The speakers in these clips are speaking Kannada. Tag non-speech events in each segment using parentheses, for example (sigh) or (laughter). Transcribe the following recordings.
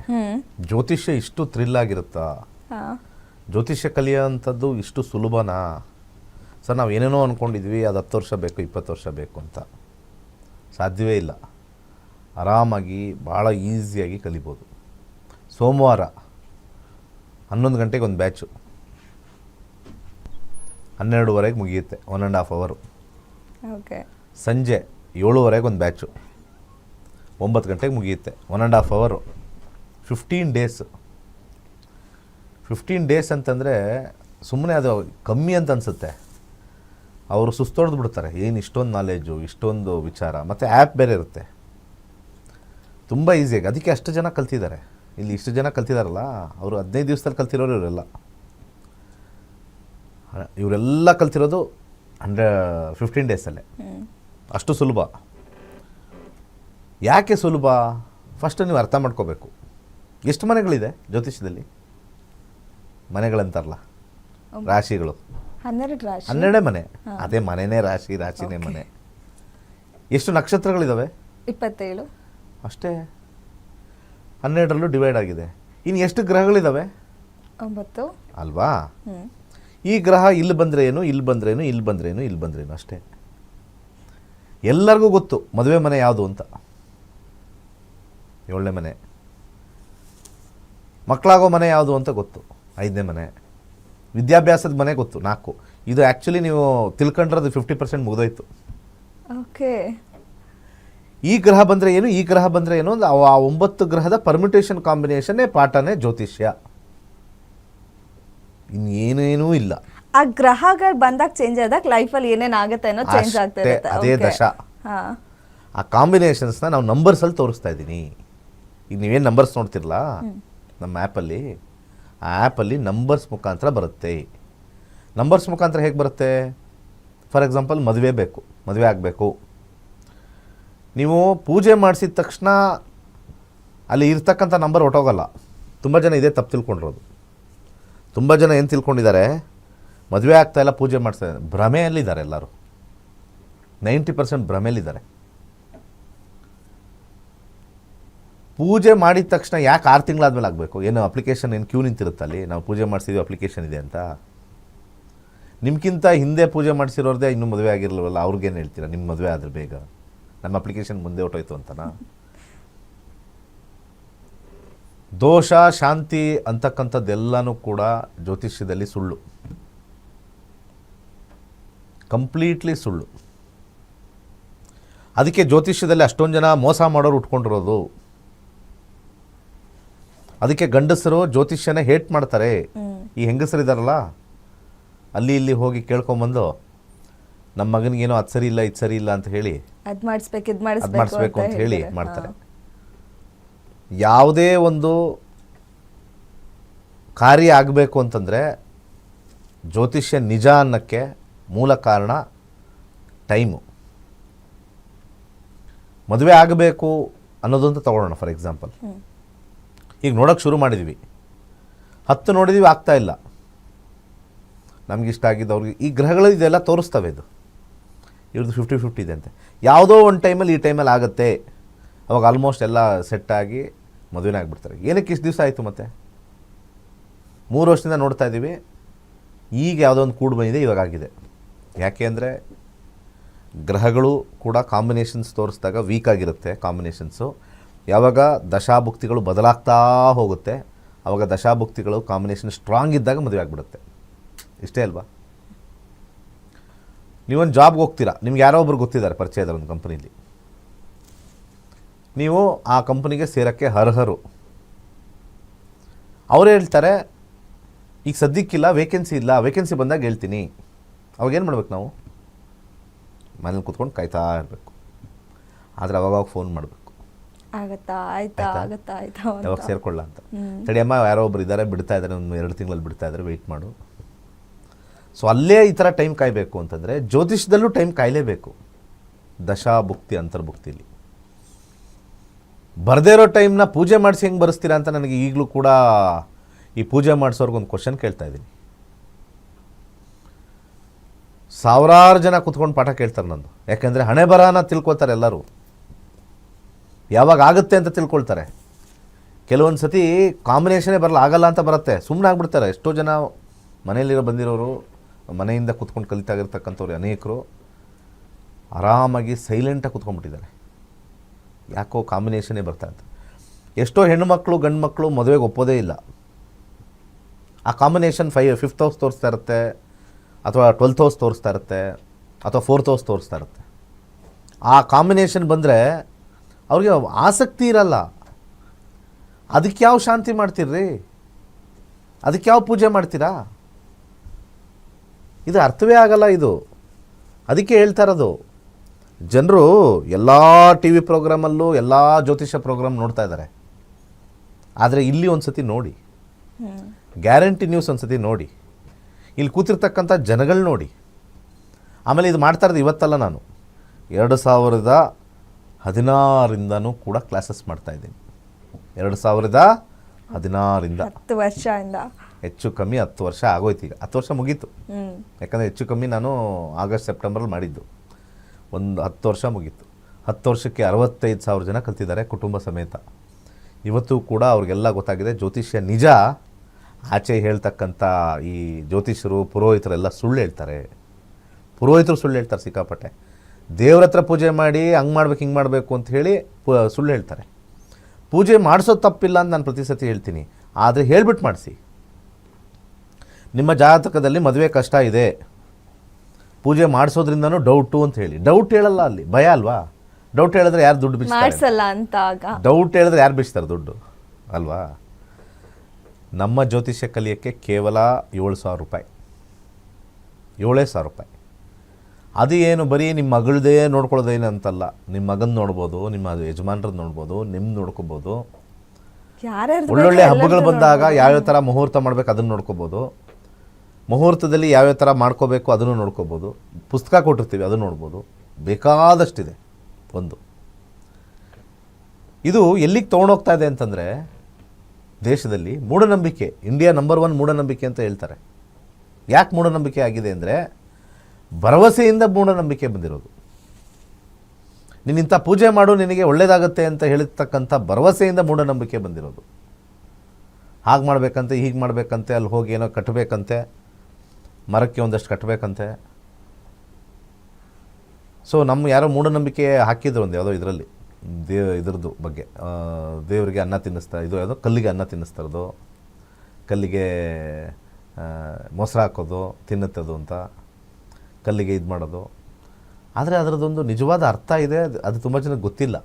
ಹ್ಮ್. ಜ್ಯೋತಿಷ್ಯ ಇಷ್ಟು ಥ್ರಿಲ್ ಆಗಿರುತ್ತಾ? ಜ್ಯೋತಿಷ್ಯ ಕಲಿಯೋಂಥದ್ದು ಇಷ್ಟು ಸುಲಭನಾ? ಸರ್ ನಾವು ಏನೇನೋ ಅಂದ್ಕೊಂಡಿದ್ವಿ ಅದು ಹತ್ತು ವರ್ಷ ಬೇಕು ಇಪ್ಪತ್ತು ವರ್ಷ ಬೇಕು ಅಂತ. ಸಾಧ್ಯವೇ ಇಲ್ಲ. ಆರಾಮಾಗಿ ಭಾಳ ಈಸಿಯಾಗಿ ಕಲಿಬೋದು. ಸೋಮವಾರ ಹನ್ನೊಂದು ಗಂಟೆಗೆ ಒಂದು ಬ್ಯಾಚು ಹನ್ನೆರಡುವರೆಗೆ ಮುಗಿಯುತ್ತೆ ಒನ್ ಆ್ಯಂಡ್ ಹಾಫ್ ಅವರು ಓಕೆ. ಸಂಜೆ ಏಳುವರೆಗೆ ಒಂದು ಬ್ಯಾಚು ಒಂಬತ್ತು ಗಂಟೆಗೆ ಮುಗಿಯುತ್ತೆ ಒನ್ ಆ್ಯಂಡ್ ಹಾಫ್ ಅವರು ಫಿಫ್ಟೀನ್ ಡೇಸ್ ಫಿಫ್ಟೀನ್ ಡೇಸ್ ಅಂತಂದರೆ ಸುಮ್ಮನೆ ಅದು ಕಮ್ಮಿ ಅಂತ ಅನಿಸುತ್ತೆ. ಅವರು ಸುಸ್ತೊಡೆದು ಬಿಡ್ತಾರೆ. ಏನು ಇಷ್ಟೊಂದು ನಾಲೆಜು ಇಷ್ಟೊಂದು ವಿಚಾರ. ಮತ್ತು ಆ್ಯಪ್ ಬೇರೆ ಇರುತ್ತೆ. ತುಂಬ ಈಸಿಯಾಗಿ ಅದಕ್ಕೆ ಅಷ್ಟು ಜನ ಕಲ್ತಿದ್ದಾರೆ. ಇಲ್ಲಿ ಇಷ್ಟು ಜನ ಕಲ್ತಿದಾರಲ್ಲ, ಅವರು ಹದಿನೈದು ದಿವಸದಲ್ಲಿ ಕಲ್ತಿರೋರು ಇವರೆಲ್ಲ. ಇವರೆಲ್ಲ ಕಲ್ತಿರೋದು ಅಂಡ್ರೆ ಫಿಫ್ಟೀನ್ ಡೇಸಲ್ಲೇ ಅಷ್ಟು ಸುಲಭ. ಯಾಕೆ ಸುಲಭ? ಫಸ್ಟ್ ನೀವು ಅರ್ಥ ಮಾಡ್ಕೋಬೇಕು. ಎಷ್ಟು ಮನೆಗಳಿದೆ ಜ್ಯೋತಿಷ್ಯದಲ್ಲಿ? ಮನೆಗಳಂತಾರಲ್ಲ ರಾಶಿಗಳು. ಹನ್ನೆರಡು ರಾಶಿ. ಹನ್ನೆರಡೇ ಮನೆ. ಅದೇ ಮನೆನೇ ರಾಶಿ ರಾಶಿನೇ ಮನೆ. ಎಷ್ಟು ನಕ್ಷತ್ರಗಳಿದ್ದಾವೆ ಇಪ್ಪತ್ತೇಳು. ಅಷ್ಟೇ. ಹನ್ನೆರಡರಲ್ಲೂ ಡಿವೈಡ್ ಆಗಿದೆ. ಇನ್ನು ಎಷ್ಟು ಗ್ರಹಗಳಿದ್ದಾವೆ ಒಂಬತ್ತು. ಅಲ್ವಾ? ಈ ಗ್ರಹ ಇಲ್ಲಿ ಬಂದ್ರೆ ಏನು ಇಲ್ಲಿ ಬಂದ್ರೇನು ಇಲ್ಲಿ ಬಂದ್ರೇನು ಇಲ್ಲಿ ಬಂದ್ರೇನು ಅಷ್ಟೇ. ಎಲ್ಲರಿಗೂ ಗೊತ್ತು ಮದುವೆ ಮನೆ ಯಾವುದು ಅಂತ. ಏಳನೇ ಮನೆ. ಮಕ್ಕಳಾಗೋ ಮನೆ ಯಾವುದು ಅಂತ ಗೊತ್ತು. ಐದನೇ ಮನೆ. ವಿದ್ಯಾಭ್ಯಾಸದ ಮನೆ ಗೊತ್ತು ನಾಲ್ಕು. ಇದು ಆ್ಯಕ್ಚುಲಿ ನೀವು ತಿಳ್ಕೊಂಡ್ರದ್ದು ಫಿಫ್ಟಿ ಪರ್ಸೆಂಟ್ ಮುಗಿದೋಯ್ತು. ಓಕೆ. ಈ ಗ್ರಹ ಬಂದರೆ ಏನು ಈ ಗ್ರಹ ಬಂದರೆ ಏನು ಅಂದ್ರೆ ಆ ಒಂಬತ್ತು ಗ್ರಹದ ಪರ್ಮಿಟೇಷನ್ ಕಾಂಬಿನೇಷನ್ನೇ ಪಾಠನೇ ಜ್ಯೋತಿಷ್ಯ. ಇನ್ನೇನೇನೂ ಇಲ್ಲ. ಆ ಗ್ರಹಗಳು ಬಂದಾಗ ಚೇಂಜ್ ಆದಾಗ ಲೈಫಲ್ಲಿ ಏನೇನ್ ಆಗುತ್ತೆ ಅನ್ನೋ ಚೇಂಜ್ ಆಗ್ತದೆ ಅಷ್ಟೇ, ಇರುತ್ತೆ. ಅದೇ Okay. ದಶ. ಹಾ. ಆ ಕಾಂಬಿನೇಷನ್ಸ್ನ ನಾವು ನಂಬರ್ಸಲ್ಲಿ ತೋರಿಸ್ತಾ ಇದ್ದೀನಿ. ಈಗ ನೀವೇನು ನಂಬರ್ಸ್ ನೋಡ್ತಿರಲ್ಲ ನಮ್ಮ ಆ್ಯಪಲ್ಲಿ, ಆ ಆ್ಯಪಲ್ಲಿ ನಂಬರ್ಸ್ ಮುಖಾಂತರ ಬರುತ್ತೆ. ನಂಬರ್ಸ್ ಮುಖಾಂತರ ಹೇಗೆ ಬರುತ್ತೆ? ಫಾರ್ ಎಕ್ಸಾಂಪಲ್ ಮದುವೆ ಬೇಕು, ಮದುವೆ ಆಗಬೇಕು. ನೀವು ಪೂಜೆ ಮಾಡಿಸಿದ ತಕ್ಷಣ ಅಲ್ಲಿ ಇರ್ತಕ್ಕಂಥ ನಂಬರ್ ಹೊಟ್ಟೋಗಲ್ಲ ತುಂಬ ಜನ ಇದೇ ತಪ್ಪು ತಿಳ್ಕೊಂಡಿರೋದು. ತುಂಬ ಜನ ಏನು ತಿಳ್ಕೊಂಡಿದ್ದಾರೆ? ಮದುವೆ ಆಗ್ತಾಯಿಲ್ಲ ಪೂಜೆ ಮಾಡಿಸ್ತಾ ಇದ್ದಾರೆ ಭ್ರಮೆಯಲ್ಲಿದ್ದಾರೆ ಎಲ್ಲರೂ. ನೈಂಟಿ ಪರ್ಸೆಂಟ್ ಭ್ರಮೆಯಲ್ಲಿದ್ದಾರೆ. ಪೂಜೆ ಮಾಡಿದ ತಕ್ಷಣ ಯಾಕೆ ಆರು ತಿಂಗಳಾದ್ಮೇಲೆ ಆಗಬೇಕು? ಏನು ಅಪ್ಲಿಕೇಶನ್ ಏನು ಕ್ಯೂ ನಿಂತಿರುತ್ತಲ್ಲಿ ನಾವು ಪೂಜೆ ಮಾಡಿಸಿದ್ವಿ ಅಪ್ಲಿಕೇಶನ್ ಇದೆ ಅಂತ. ನಿಮ್ಗಿಂತ ಹಿಂದೆ ಪೂಜೆ ಮಾಡಿಸಿರೋರ್ದೇ ಇನ್ನೂ ಮದುವೆ ಆಗಿರಲ್ವಲ್ಲ ಅವ್ರಿಗೇನು ಹೇಳ್ತೀರಾ? ನಿಮ್ಮ ಮದುವೆ ಆದ್ರೆ ಬೇಗ. ನಮ್ಮ ಅಪ್ಲಿಕೇಶನ್ ಮುಂದೆ ಹೊಟ್ಟೋಯ್ತು ಅಂತನಾ? ದೋಷ, ಶಾಂತಿ ಅಂತಕ್ಕಂಥದ್ದೆಲ್ಲನೂ ಕೂಡ ಜ್ಯೋತಿಷ್ಯದಲ್ಲಿ ಸುಳ್ಳು. ಕಂಪ್ಲೀಟ್ಲಿ ಸುಳ್ಳು. ಅದಕ್ಕೆ ಜ್ಯೋತಿಷ್ಯದಲ್ಲಿ ಅಷ್ಟೊಂದು ಜನ ಮೋಸ ಮಾಡೋರು ಉಟ್ಕೊಂಡಿರೋದು ಅದಕ್ಕೆ ಗಂಡಸರು ಜ್ಯೋತಿಷ್ಯನ ಹೇಟ್ ಮಾಡ್ತಾರೆ. ಈ ಈ ಹೆಂಗಸರಿದಾರಲ್ಲ? ಅಲ್ಲಿ ಇಲ್ಲಿ ಹೋಗಿ ಕೇಳ್ಕೊಂಬಂದು ನಮ್ಮ ಮಗನಿಗೇನೋ ಅದು ಸರಿ ಇಲ್ಲ ಇದು ಸರಿ ಇಲ್ಲ ಅಂತ ಹೇಳಿ. ಅದ್ ಮಾಡಿಸ್ಬೇಕು ಇದ್ ಅದು ಮಾಡಿಸ್ಬೇಕು ಅಂತ ಹೇಳಿ ಮಾಡ್ತಾರೆ. ಯಾವುದೇ ಒಂದು ಕಾರ್ಯ ಆಗಬೇಕು ಅಂತಂದರೆ ಜ್ಯೋತಿಷ್ಯ ನಿಜ ಅನ್ನಕ್ಕೆ ಮೂಲ ಕಾರಣ ಟೈಮು. ಮದುವೆ ಆಗಬೇಕು ಅನ್ನೋದಂತ ತಗೊಳ್ಳೋಣ ಫಾರ್ ಎಕ್ಸಾಂಪಲ್. ಈಗ ನೋಡೋಕೆ ಶುರು ಮಾಡಿದ್ವಿ. ಹತ್ತು ನೋಡಿದ್ವಿ, ಆಗ್ತಾ ಇಲ್ಲ. ನಮಗಿಷ್ಟ ಆಗಿದ್ದು ಅವ್ರಿಗೆ, ಈ ಗ್ರಹಗಳು ಇದೆಲ್ಲ ತೋರಿಸ್ತವೆ ಇದು. ಇವ್ರದ್ದು ಫಿಫ್ಟಿ ಫಿಫ್ಟಿ ಇದೆ ಅಂತೆ. ಯಾವುದೋ ಒಂದು ಟೈಮಲ್ಲಿ ಈ ಟೈಮಲ್ಲಿ ಆಗುತ್ತೆ. ಅವಾಗ ಆಲ್ಮೋಸ್ಟ್ ಎಲ್ಲ ಆಗಿ ಮದುವೆನೇ ಆಗಿಬಿಡ್ತಾರೆ. ಏನಕ್ಕೆ ಇಷ್ಟು ದಿವಸ ಆಯಿತು ಮತ್ತೆ? ಮೂರು ವರ್ಷದಿಂದ ನೋಡ್ತಾ ಇದ್ದೀವಿ ಈಗ ಯಾವುದೋ ಒಂದು ಕೂಡು ಬಂದಿದೆ, ಇವಾಗ ಆಗಿದೆ. ಯಾಕೆ ಅಂದರೆ ಗ್ರಹಗಳು ಕೂಡ ಕಾಂಬಿನೇಷನ್ಸ್ ತೋರಿಸಿದಾಗ ವೀಕ್ ಆಗಿರುತ್ತೆ ಕಾಂಬಿನೇಷನ್ಸು ಯಾವಾಗ ದಶಾಭುಕ್ತಿಗಳು ಬದಲಾಗ್ತಾ ಹೋಗುತ್ತೆ ಆವಾಗ ದಶಾಭುಕ್ತಿಗಳು ಕಾಂಬಿನೇಷನ್ ಸ್ಟ್ರಾಂಗ್ ಇದ್ದಾಗ ಮದುವೆ ಆಗಿಬಿಡುತ್ತೆ. ಇಷ್ಟೇ ಅಲ್ವಾ? ನೀವೊಂದು ಜಾಬ್ಗೆ ಹೋಗ್ತೀರಾ? ನಿಮ್ಗೆ ಯಾರೋ ಒಬ್ರು ಗೊತ್ತಿದ್ದಾರೆ ಪರಿಚಯದ ಒಂದು ಕಂಪ್ನೀಲಿ ನೀವು ಆ ಕಂಪ್ನಿಗೆ ಸೇರೋಕ್ಕೆ ಅರ್ಹರು. ಅವರು ಹೇಳ್ತಾರೆ, ಈಗ ಸದ್ಯಕ್ಕಿಲ್ಲ ವೇಕೆನ್ಸಿ ಇಲ್ಲ ವೇಕೆನ್ಸಿ ಬಂದಾಗ ಹೇಳ್ತೀನಿ. ಅವಾಗ ಏನು ಮಾಡ್ಬೇಕು ನಾವು? ಮನೇಲಿ ಕೂತ್ಕೊಂಡು ಕಾಯ್ತಾ ಇರಬೇಕು. ಆದರೆ ಅವಾಗ ಫೋನ್ ಮಾಡಬೇಕು. ಆಗತ್ತಾ ಆಯ್ತಾ ಆಯ್ತಾ? ಆಗತ್ತಾ ಆಯ್ತಾ ಅಂತ. ಯಾವಾಗ ಸೇರ್ಕೊಳ್ಳ ಅಂತ. ತಡಿಯಮ್ಮ ಯಾರೋ ಒಬ್ರು ಇದ್ದಾರೆ ಬಿಡ್ತಾ ಇದ್ದಾರೆ ಒಂದು ಎರಡು ತಿಂಗಳಲ್ಲಿ ಬಿಡ್ತಾ ಇದ್ದಾರೆ ವೆಯ್ಟ್ ಮಾಡು. ಸೊ ಅಲ್ಲೇ ಈ ಥರ ಟೈಮ್ ಕಾಯಬೇಕು ಅಂತಂದರೆ ಜ್ಯೋತಿಷದಲ್ಲೂ ಟೈಮ್ ಕಾಯಲೇಬೇಕು. ದಶಾ ಭುಕ್ತಿ ಅಂತರ್ಭುಕ್ತಿಲಿ ಬರದೇ ಇರೋ ಟೈಮ್ನ ಪೂಜೆ ಮಾಡಿಸಿ ಹೆಂಗೆ ಬರೆಸ್ತೀರಾ ಅಂತ ನನಗೆ ಈಗಲೂ ಕೂಡ ಈ ಪೂಜೆ ಮಾಡಿಸೋರ್ಗೊಂದು ಕ್ವಶನ್ ಕೇಳ್ತಾ ಇದ್ದೀನಿ. ಸಾವಿರಾರು ಜನ ಕುತ್ಕೊಂಡು ಪಾಠ ಕೇಳ್ತಾರೆ ನಂದು. ಯಾಕೆಂದರೆ ಹಣೆ ಬರಹನ ತಿಳ್ಕೊತಾರೆ ಎಲ್ಲರೂ. ಯಾವಾಗ ಆಗುತ್ತೆ ಅಂತ ತಿಳ್ಕೊಳ್ತಾರೆ. ಕೆಲವೊಂದು ಸತಿ ಕಾಂಬಿನೇಷನೇ ಬರಲ್ಲ, ಆಗಲ್ಲ ಅಂತ ಬರುತ್ತೆ. ಸುಮ್ಮನೆ ಆಗ್ಬಿಡ್ತಾರೆ. ಎಷ್ಟೋ ಜನ ಮನೆಯಲ್ಲಿರೋ ಬಂದಿರೋರು, ಮನೆಯಿಂದ ಕುತ್ಕೊಂಡು ಕಲಿತಾಗಿರ್ತಕ್ಕಂಥವ್ರು ಅನೇಕರು ಆರಾಮಾಗಿ ಸೈಲೆಂಟಾಗಿ ಕುತ್ಕೊಂಡ್ಬಿಟ್ಟಿದ್ದಾರೆ. ಯಾಕೋ ಕಾಂಬಿನೇಷನೇ ಬರ್ತಾ ಇತ್ತು. ಎಷ್ಟೋ ಹೆಣ್ಣುಮಕ್ಕಳು ಗಂಡು ಮಕ್ಕಳು ಮದುವೆಗೆ ಒಪ್ಪೋದೇ ಇಲ್ಲ. ಆ ಕಾಂಬಿನೇಷನ್ ಫೈ ಫಿಫ್ತ್ ಹೌಸ್ ತೋರಿಸ್ತಾ ಇರುತ್ತೆ, ಅಥವಾ ಟ್ವೆಲ್ತ್ ಹೌಸ್ ತೋರಿಸ್ತಾ ಇರುತ್ತೆ, ಅಥವಾ ಫೋರ್ತ್ ಹೌಸ್ ತೋರಿಸ್ತಾ ಇರುತ್ತೆ. ಆ ಕಾಂಬಿನೇಷನ್ ಬಂದರೆ ಅವ್ರಿಗೆ ಆಸಕ್ತಿ ಇರಲ್ಲ. ಅದಕ್ಕೆ ಯಾವ ಶಾಂತಿ ಮಾಡ್ತೀರ್ರಿ? ಅದಕ್ಕೆ ಯಾವ ಪೂಜೆ ಮಾಡ್ತೀರಾ? ಇದು ಅರ್ಥವೇ ಆಗಲ್ಲ ಇದು. ಅದಕ್ಕೆ ಹೇಳ್ತಾ ಇರೋದು, ಜನರು ಎಲ್ಲ ಟಿ ವಿ ಪ್ರೋಗ್ರಾಮಲ್ಲೂ ಎಲ್ಲ ಜ್ಯೋತಿಷ ಪ್ರೋಗ್ರಾಮ್ ನೋಡ್ತಾ ಇದ್ದಾರೆ. ಆದರೆ ಇಲ್ಲಿ ಒಂದು ಸತಿ ನೋಡಿ. ಗ್ಯಾರಂಟಿ ನ್ಯೂಸ್ ಒಂದು ಸತಿ ನೋಡಿ. ಇಲ್ಲಿ ಕೂತಿರ್ತಕ್ಕಂಥ ಜನಗಳು ನೋಡಿ. ಆಮೇಲೆ ಇದು ಮಾಡ್ತಾ ಇರೋದು ಇವತ್ತಲ್ಲ ನಾನು. ಎರಡು ಸಾವಿರದ ಹದಿನಾರಿಂದನೂ ಕೂಡ ಕ್ಲಾಸಸ್ ಮಾಡ್ತಾ ಇದ್ದೀನಿ. ಎರಡು ಸಾವಿರದ ಹದಿನಾರಿಂದ. ಹತ್ತು ವರ್ಷದಿಂದ. ಹೆಚ್ಚು ಕಮ್ಮಿ ಹತ್ತು ವರ್ಷ ಆಗೋಯ್ತು ಈಗ. ಹತ್ತು ವರ್ಷ ಮುಗೀತು. ಯಾಕಂದರೆ ಹೆಚ್ಚು ಕಮ್ಮಿ ನಾನು ಆಗಸ್ಟ್ ಸೆಪ್ಟೆಂಬರಲ್ಲಿ ಮಾಡಿದ್ದು. ಒಂದು ಹತ್ತು ವರ್ಷ ಮುಗೀತು. ಹತ್ತು ವರ್ಷಕ್ಕೆ ಅರವತ್ತೈದು ಸಾವಿರ ಜನ ಕಲ್ತಿದ್ದಾರೆ ಕುಟುಂಬ ಸಮೇತ. ಇವತ್ತು ಕೂಡ ಅವ್ರಿಗೆಲ್ಲ ಗೊತ್ತಾಗಿದೆ ಜ್ಯೋತಿಷ್ಯ ನಿಜ. ಆಚೆ ಹೇಳ್ತಕ್ಕಂಥ ಈ ಜ್ಯೋತಿಷರು ಪುರೋಹಿತರೆಲ್ಲ ಸುಳ್ಳು ಹೇಳ್ತಾರೆ. ಪುರೋಹಿತರು ಸುಳ್ಳು ಹೇಳ್ತಾರೆ ಸಿಕ್ಕಾಪಟ್ಟೆ. ದೇವ್ರ ಹತ್ರ ಪೂಜೆ ಮಾಡಿ ಹಂಗೆ ಮಾಡ್ಬೇಕು ಹಿಂಗೆ ಮಾಡಬೇಕು ಅಂತ ಹೇಳಿ ಸುಳ್ಳು ಹೇಳ್ತಾರೆ. ಪೂಜೆ ಮಾಡಿಸೋದು ತಪ್ಪಿಲ್ಲ ಅಂತ ನಾನು ಪ್ರತಿ ಸತಿ ಹೇಳ್ತೀನಿ. ಆದರೆ ಹೇಳ್ಬಿಟ್ಟು ಮಾಡಿಸಿ. ನಿಮ್ಮ ಜಾತಕದಲ್ಲಿ ಮದುವೆ ಕಷ್ಟ ಇದೆ. ಪೂಜೆ ಮಾಡಿಸೋದ್ರಿಂದನೂ ಡೌಟು ಅಂತ ಹೇಳಿ. ಡೌಟ್ ಹೇಳಲ್ಲ ಅಲ್ಲಿ. ಭಯ ಅಲ್ವಾ? ಡೌಟ್ ಹೇಳಿದ್ರೆ ಯಾರು ದುಡ್ಡು ಮಾಡ್ಸಲ್ಲ ಅಂತ ಡೌಟ್ ಹೇಳಿದ್ರೆ ಯಾರು ಬಿಡಿಸ್ತಾರೆ ದುಡ್ಡು? ಅಲ್ವಾ? ನಮ್ಮ ಜ್ಯೋತಿಷ್ಯ ಕಲಿಯೋಕ್ಕೆ ಕೇವಲ ಏಳು ಸಾವಿರ ರೂಪಾಯಿ. ಏಳೇ ಸಾವಿರ ರೂಪಾಯಿ. ಅದು ಏನು ಬರೀ ನಿಮ್ಮ ಮಗಳದೇ ನೋಡ್ಕೊಳ್ಳೋದೇನು ಅಂತಲ್ಲ. ನಿಮ್ಮ ಮಗನ ನೋಡ್ಬೋದು ನಿಮ್ಮ ಯಜಮಾನ್ರದ್ದು ನೋಡ್ಬೋದು ನಿಮ್ಮ ನೋಡ್ಕೋಬೋದು. ಒಳ್ಳೊಳ್ಳೆ ಹಬ್ಬಗಳು ಬಂದಾಗ. ಯಾವ್ಯಾವ ಥರ ಮುಹೂರ್ತ ಮಾಡ್ಬೇಕು ಅದನ್ನು ನೋಡ್ಕೋಬೋದು. ಮುಹೂರ್ತದಲ್ಲಿ ಯಾವ್ಯಾವ ಥರ ಮಾಡ್ಕೋಬೇಕು ಅದನ್ನು ನೋಡ್ಕೋಬೋದು. ಪುಸ್ತಕ ಕೊಟ್ಟಿರ್ತೀವಿ ಅದನ್ನು ನೋಡ್ಬೋದು. ಬೇಕಾದಷ್ಟಿದೆ ಒಂದು. ಇದು ಎಲ್ಲಿಗೆ ತೊಗೊಂಡೋಗ್ತಾ ಇದೆ ಅಂತಂದರೆ ದೇಶದಲ್ಲಿ ಮೂಢನಂಬಿಕೆ ಇಂಡಿಯಾ ನಂಬರ್ ಒನ್ ಮೂಢನಂಬಿಕೆ ಅಂತ ಹೇಳ್ತಾರೆ. ಯಾಕೆ ಮೂಢನಂಬಿಕೆ ಆಗಿದೆ ಅಂದರೆ ಭರವಸೆಯಿಂದ ಮೂಢನಂಬಿಕೆ ಬಂದಿರೋದು. ನೀನಿಂಥ ಪೂಜೆ ಮಾಡು, ನಿನಗೆ ಒಳ್ಳೇದಾಗುತ್ತೆ ಅಂತ ಹೇಳಿರ್ತಕ್ಕಂಥ ಭರವಸೆಯಿಂದ ಮೂಢನಂಬಿಕೆ ಬಂದಿರೋದು. ಹಾಗೆ ಮಾಡಬೇಕಂತೆ, ಹೀಗೆ ಮಾಡಬೇಕಂತೆ, ಅಲ್ಲಿ ಹೋಗಿ ಏನೋ ಕಟ್ಟಬೇಕಂತೆ ಮರಕ್ಕೆ ಒಂದಷ್ಟು ಕಟ್ಟಬೇಕಂತೆ ಸೊ ನಮ್ಮ ಯಾರೋ ಮೂಢನಂಬಿಕೆ ಹಾಕಿದ್ರು ಒಂದು ಯಾವುದೋ ಇದರಲ್ಲಿ ದೇವ್ ಇದ್ರದ್ದು ಬಗ್ಗೆ. ದೇವರಿಗೆ ಅನ್ನ ತಿನ್ನಿಸ್ತಾ, ಇದು ಯಾವುದೋ ಕಲ್ಲಿಗೆ ಅನ್ನ ತಿನ್ನಿಸ್ತಾ ಇರೋದು ಕಲ್ಲಿಗೆ ಮೊಸರು ಹಾಕೋದು, ತಿನ್ನುತ್ತದು ಅಂತ. ಕಲ್ಲಿಗೆ ಇದು ಮಾಡೋದು. ಆದರೆ ಅದರದ್ದೊಂದು ನಿಜವಾದ ಅರ್ಥ ಇದೆ ಅದು- ತುಂಬ ಜನಕ್ಕೆ ಗೊತ್ತಿಲ್ಲ.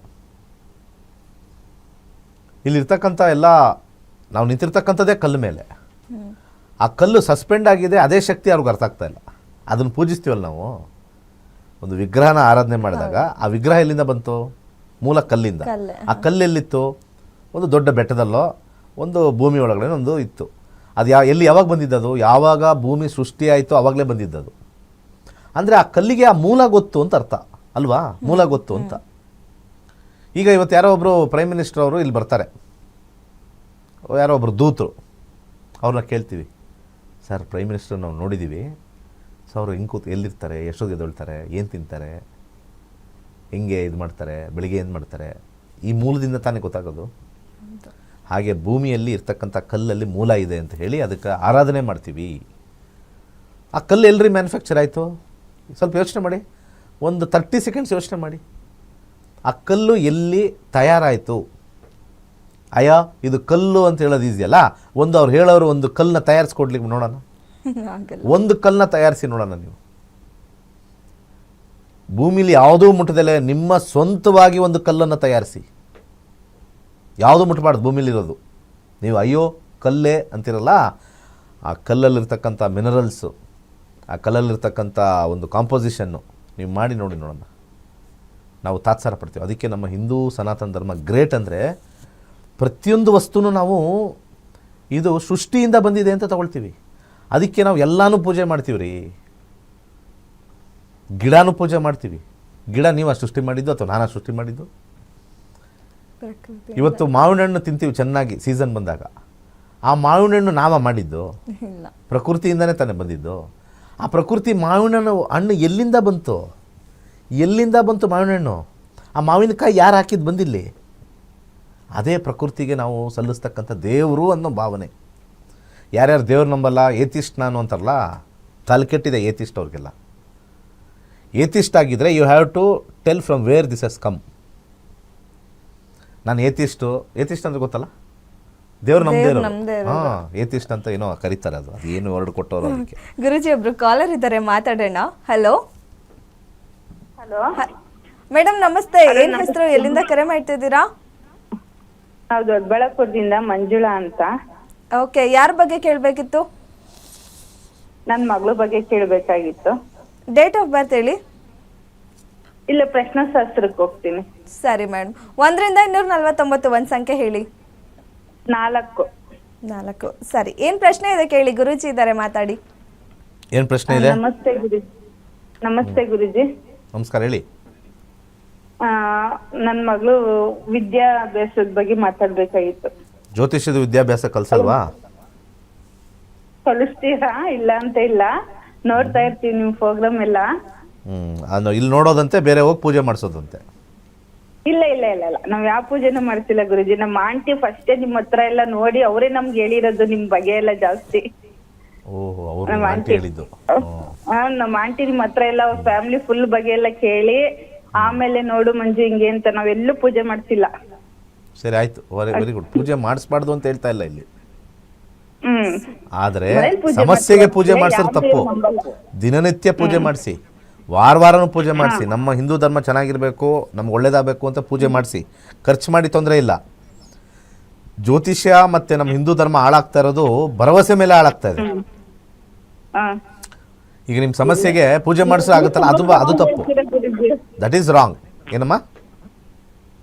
ಇಲ್ಲಿರ್ತಕ್ಕಂಥ ಎಲ್ಲ ನಾವು ನಿಂತಿರ್ತಕ್ಕಂಥದ್ದೇ ಕಲ್ಲು ಮೇಲೆ. ಆ ಕಲ್ಲು ಸಸ್ಪೆಂಡ್ ಆಗಿದೆ ಅದೇ ಶಕ್ತಿ ಅವ್ರಿಗೆ ಅರ್ಥ ಆಗ್ತಾ ಇಲ್ಲ. ಅದನ್ನು ಪೂಜಿಸ್ತೀವಲ್ಲ ನಾವು? ಒಂದು ವಿಗ್ರಹನ ಆರಾಧನೆ ಮಾಡಿದಾಗ ಆ ವಿಗ್ರಹ ಎಲ್ಲಿಂದ ಬಂತು? ಮೂಲ ಕಲ್ಲಿಂದ. ಆ ಕಲ್ಲು ಎಲ್ಲಿತ್ತು? ಒಂದು ದೊಡ್ಡ ಬೆಟ್ಟದಲ್ಲೋ ಒಂದು ಭೂಮಿ ಒಳಗಡೆ ಒಂದು ಇತ್ತು. ಅದು ಯಾವ ಎಲ್ಲಿ ಯಾವಾಗ ಬಂದಿದ್ದದು? ಯಾವಾಗ ಭೂಮಿ ಸೃಷ್ಟಿ ಆಯಿತು ಆವಾಗಲೇ ಬಂದಿದ್ದದು. ಅಂದರೆ ಆ ಕಲ್ಲಿಗೆ ಆ ಮೂಲ ಗೊತ್ತು ಅಂತ ಅರ್ಥ. ಅಲ್ವಾ? ಮೂಲ ಗೊತ್ತು ಅಂತ. ಈಗ ಇವತ್ತು ಯಾರೋ ಒಬ್ಬರು ಪ್ರೈಮ್ ಮಿನಿಸ್ಟರ್ ಅವರು ಇಲ್ಲಿ ಬರ್ತಾರೆ. ಯಾರೋ ಒಬ್ಬರು ದೂತರು. ಅವ್ರನ್ನ ಕೇಳ್ತೀವಿ. ಸರ್ ಪ್ರೈಮ್ ಮಿನಿಸ್ಟರ್ ನಾವು ನೋಡಿದ್ದೀವಿ ಸೊ ಅವರು ಹಿಂಗೆ ಕೂತು, ಎಲ್ಲಿರ್ತಾರೆ? ಎಷ್ಟೊತ್ತಿಗೆ ಎದ್ದೊಳ್ತಾರೆ? ಏನು ತಿಂತಾರೆ? ಹೆಂಗೆ ಇದು ಮಾಡ್ತಾರೆ? ಬೆಳಿಗ್ಗೆ ಏನು ಮಾಡ್ತಾರೆ? ಈ ಮೂಲದಿಂದ ತಾನೇ ಗೊತ್ತಾಗೋದು. ಹಾಗೆ ಭೂಮಿಯಲ್ಲಿ ಇರ್ತಕ್ಕಂಥ ಕಲ್ಲಲ್ಲಿ ಮೂಲ ಇದೆ ಅಂತ ಹೇಳಿ ಅದಕ್ಕೆ ಆರಾಧನೆ ಮಾಡ್ತೀವಿ. ಆ ಕಲ್ಲು ಎಲ್ಲರಿ ಮ್ಯಾನುಫ್ಯಾಕ್ಚರ್ ಆಯಿತು? ಸ್ವಲ್ಪ ಯೋಚನೆ ಮಾಡಿ. ಒಂದು ತರ್ಟಿ ಸೆಕೆಂಡ್ಸ್ ಯೋಚನೆ ಮಾಡಿ. ಆ ಕಲ್ಲು ಎಲ್ಲಿ ತಯಾರಾಯಿತು? ಅಯ್ಯ ಇದು ಕಲ್ಲು ಅಂತ ಹೇಳೋದು ಇದೆಯಲ್ಲ ಒಂದು ಅವ್ರು ಹೇಳೋರು ಒಂದು ಕಲ್ಲನ್ನ ತಯಾರಿಸ್ಕೊಡ್ಲಿಕ್ಕೆ ನೋಡೋಣ. (laughs) ಒಂದು ಕಲ್ಲನ್ನ ತಯಾರಿಸಿ ನೋಡೋಣ ನೀವು. ಭೂಮಿಲಿ ಯಾವುದೂ ಮುಟ್ಟದಲ್ಲೇ ನಿಮ್ಮ ಸ್ವಂತವಾಗಿ ಒಂದು ಕಲ್ಲನ್ನು ತಯಾರಿಸಿ. ಯಾವುದು ಮುಟ್ಟಬಾರ್ದು ಭೂಮಿಲಿರೋದು. ನೀವು ಅಯ್ಯೋ ಕಲ್ಲೇ ಅಂತಿರಲ್ಲ? ಆ ಕಲ್ಲಲ್ಲಿರ್ತಕ್ಕಂಥ ಮಿನರಲ್ಸು ಆ ಕಲಲ್ಲಿರ್ತಕ್ಕಂಥ ಒಂದು ಕಾಂಪೋಸಿಷನ್ನು ನೀವು ಮಾಡಿ ನೋಡಿ ನೋಡೋಣ ನಾವು ತಾತ್ಸಾರ ಪಡ್ತೀವಿ. ಅದಕ್ಕೆ ನಮ್ಮ ಹಿಂದೂ ಸನಾತನ ಧರ್ಮ ಗ್ರೇಟ್ ಅಂದರೆ ಪ್ರತಿಯೊಂದು ವಸ್ತುನೂ ನಾವು ಇದು ಸೃಷ್ಟಿಯಿಂದ ಬಂದಿದೆ ಅಂತ ತಗೊಳ್ತೀವಿ. ಅದಕ್ಕೆ ನಾವು ಎಲ್ಲನೂ ಪೂಜೆ ಮಾಡ್ತೀವಿ ರೀ. ಗಿಡನೂ ಪೂಜೆ ಮಾಡ್ತೀವಿ. ಗಿಡ ನೀವು ಸೃಷ್ಟಿ ಮಾಡಿದ್ದು ಅಥವಾ ನಾನು ಸೃಷ್ಟಿ ಮಾಡಿದ್ದು? ಇವತ್ತು ಮಾವಿನ ಹಣ್ಣು ತಿಂತೀವಿ ಚೆನ್ನಾಗಿ ಸೀಸನ್ ಬಂದಾಗ. ಆ ಮಾವಿನ ಹಣ್ಣು ನಾವ ಮಾಡಿದ್ದು? ಪ್ರಕೃತಿಯಿಂದನೇ ತಾನೇ ಬಂದಿದ್ದು? ಆ ಪ್ರಕೃತಿ ಮಾವಿನ ಹಣ್ಣು ಎಲ್ಲಿಂದ ಬಂತು? ಎಲ್ಲಿಂದ ಬಂತು ಮಾವಿನ ಹಣ್ಣು ಆ ಮಾವಿನಕಾಯಿ ಯಾರು ಹಾಕಿದ್ದು ಬಂದಿಲ್ಲಿ? ಅದೇ ಪ್ರಕೃತಿಗೆ ನಾವು ಸಲ್ಲಿಸ್ತಕ್ಕಂಥ ದೇವರು ಅನ್ನೋ ಭಾವನೆ. ಯಾರ್ಯಾರು ದೇವ್ರು ನಂಬಲ್ಲ, ಏತಿಸ್ಟ್ ನಾನು ಅಂತಾರಲ್ಲ, ತಲೆ ಕೆಟ್ಟಿದೆ ಏತಿಸ್ಟ್ ಅವ್ರಿಗೆಲ್ಲ. ಏತಿಸ್ಟ್ ಆಗಿದ್ದರೆ you have to tell from where this has come ನಾನು ಏತಿಸ್ಟು, ಏತಿಸ್ಟ್ ಅಂದ್ರೆ ಗೊತ್ತಲ್ಲ? ದೇವ್ರು ನಮ್ದೇ. ಹಾಂ ಏತಿಸ್ಟ್ ಅಂತ ಏನೋ ಕರೀತಾರೆ ಅದು. ಅದು ಏನು ವರ್ಡ್ ಕೊಟ್ಟವರು ಅದಕ್ಕೆ. (laughs) ಗುರುಜಿ ಒಬ್ರು ಕಾಲರ್ ಇದ್ದಾರೆ ಮಾತಾಡೋಣ. ಹಲೋ ಹಲೋ ಮೇಡಮ್ ನಮಸ್ತೆ ಏನ್ ಹೆಸರು? ಎಲ್ಲಿಂದ ಕರೆ ಮಾಡ್ತಿದ್ದೀರಾ ನಾವು ದೊಡ್ಡಬಳ್ಳಾಪುರದಿಂದ ಮಂಜುಳಾ ಅಂತ. ಓಕೆ ಯಾರ ಬಗ್ಗೆ ಕೇಳಬೇಕಿತ್ತು? ನನ್ನ ಮಗಳ ಬಗ್ಗೆ ಕೇಳಬೇಕಾಗಿತ್ತು. ಡೇಟ್ ಆಫ್ ಬರ್ತ್ ಹೇಳಿ. ಇಲ್ಲ ಪ್ರಶ್ನಾಶಾಸ್ತ್ರಕ್ಕೆ ಹೋಗ್ತೀನಿ. ಸರಿ ಮೇಡಮ್ ಒಂದರಿಂದ ಇನ್ನೂರ ನಲ್ವತ್ತೊಂಬತ್ತು ಒಂದು ಸಂಖ್ಯೆ ಹೇಳಿ. ನಾಲ್ಕು. ನಾಲ್ಕು. ಸರಿ. ಏನ್ ಪ್ರಶ್ನೆ ಇದೆ ಕೇಳಿ? ಗುರುಜಿ ಇದ್ದಾರೆ ಮಾತಾಡಿ. ಏನ್ ಪ್ರಶ್ನೆ ಇದೆ? ನಮಸ್ತೆ ಗುರುಜಿ. ನಮಸ್ತೆ ಗುರುಜಿ. ನಮಸ್ಕಾರ ಹೇಳಿ. ಆ, ನನ್ನ ಮಗಳು ವಿದ್ಯಾಭ್ಯಾಸದ ಬಗ್ಗೆ ಮಾತಾಡ್ಬೇಕಾಗಿತ್ತು. ಜ್ಯೋತಿಷ್ಯದ ವಿದ್ಯಾಭ್ಯಾಸ ಕಲ್ಸಲ್ವಾ? ಕಲಿಸ್ತೀರಾ? ಇಲ್ಲ ಅಂತ ಇಲ್ಲ. ನೋಡ್ತಾ ಇರ್ತೀವಿ ನಿಮ್ ಪ್ರೋಗ್ರಾಮ್ ಎಲ್ಲ. ಹ್ಮ್. ಅದು ಇಲ್ಲಿ ನೋಡೋದಂತೆ ಬೇರೆ ಹೋಗಿ ಪೂಜೆ ಮಾಡಿಸೋದಂತೆ. ಇಲ್ಲ ಇಲ್ಲ ಇಲ್ಲ ಇಲ್ಲ. ನಾವ್ ಯಾವ ಪೂಜೆನೂ ಮಾಡ್ತಿಲ್ಲ ಗುರುಜಿ. ನಮ್ಮ ಆಂಟಿ ಫಸ್ಟೇ ನಿಮ್ ಹತ್ರ ಎಲ್ಲ ನೋಡಿ ಅವರೇ ನಮ್ಗೆ ಹೇಳಿರೋದು ನಿಮ್ ಬಗ್ಗೆ ಎಲ್ಲ ಜಾಸ್ತಿ. ಓಹೋ ಅವರು ನಮ್ಮ ಆಂಟಿ ಆಂಟಿ. ಹೇಳಿದ್ದು. ಆ, ನಮ್ಮ ಆಂಟಿ ನಿಮ್ ಹತ್ರ ಎಲ್ಲ ಫ್ಯಾಮಿಲಿ ಫುಲ್ ಬಗ್ಗೆ ಎಲ್ಲ ಕೇಳಿ ಆಮೇಲೆ ನೋಡು ಮಂಜು ಹಿಂಗೆ ಅಂತ ನಾವೆಲ್ಲೂ ಪೂಜೆ ಮಾಡ್ತಿಲ್ಲ ಸರಿ ಆಯ್ತು. Very good. ಪೂಜೆ ಮಾಡಿಸ್ಬಾರ್ದು ಅಂತ ಹೇಳ್ತಾ ಇಲ್ಲ ಇಲ್ಲಿ. ಹ್ಮ್. ಆದ್ರೆ ಮನೇಲ್ ಪೂಜೆ ಸಮಸ್ಯೆಗೆ ಪೂಜೆ ಮಾಡ್ಸೋದು ತಪ್ಪು. ನಂಬಲ್ಲ. ದಿನನಿತ್ಯ ಪೂಜೆ ಮಾಡಿಸಿ. ವಾರ ವಾರನೂ ಪೂಜೆ ಮಾಡಿಸಿ. ನಮ್ಮ ಹಿಂದೂ ಧರ್ಮ ಚೆನ್ನಾಗಿರಬೇಕು ನಮ್ಗೆ ಒಳ್ಳೇದಾಗಬೇಕು ಅಂತ ಪೂಜೆ ಮಾಡಿಸಿ. ಖರ್ಚು ಮಾಡಿ ತೊಂದರೆ ಇಲ್ಲ. ಜ್ಯೋತಿಷ್ಯ ಮತ್ತೆ ನಮ್ಮ ಹಿಂದೂ ಧರ್ಮ ಹಾಳಾಗ್ತಾ ಇರೋದು ಭರವಸೆ ಮೇಲೆ ಹಾಳಾಗ್ತಾ ಇದೆ. ಈಗ ನಿಮ್ಮ ಸಮಸ್ಯೆಗೆ ಪೂಜೆ ಮಾಡಿಸೋ ಆಗುತ್ತಲ್ಲ ಅದು ಅದು ತಪ್ಪು. ದಟ್ ಈಸ್ ರಾಂಗ್ ಏನಮ್ಮ?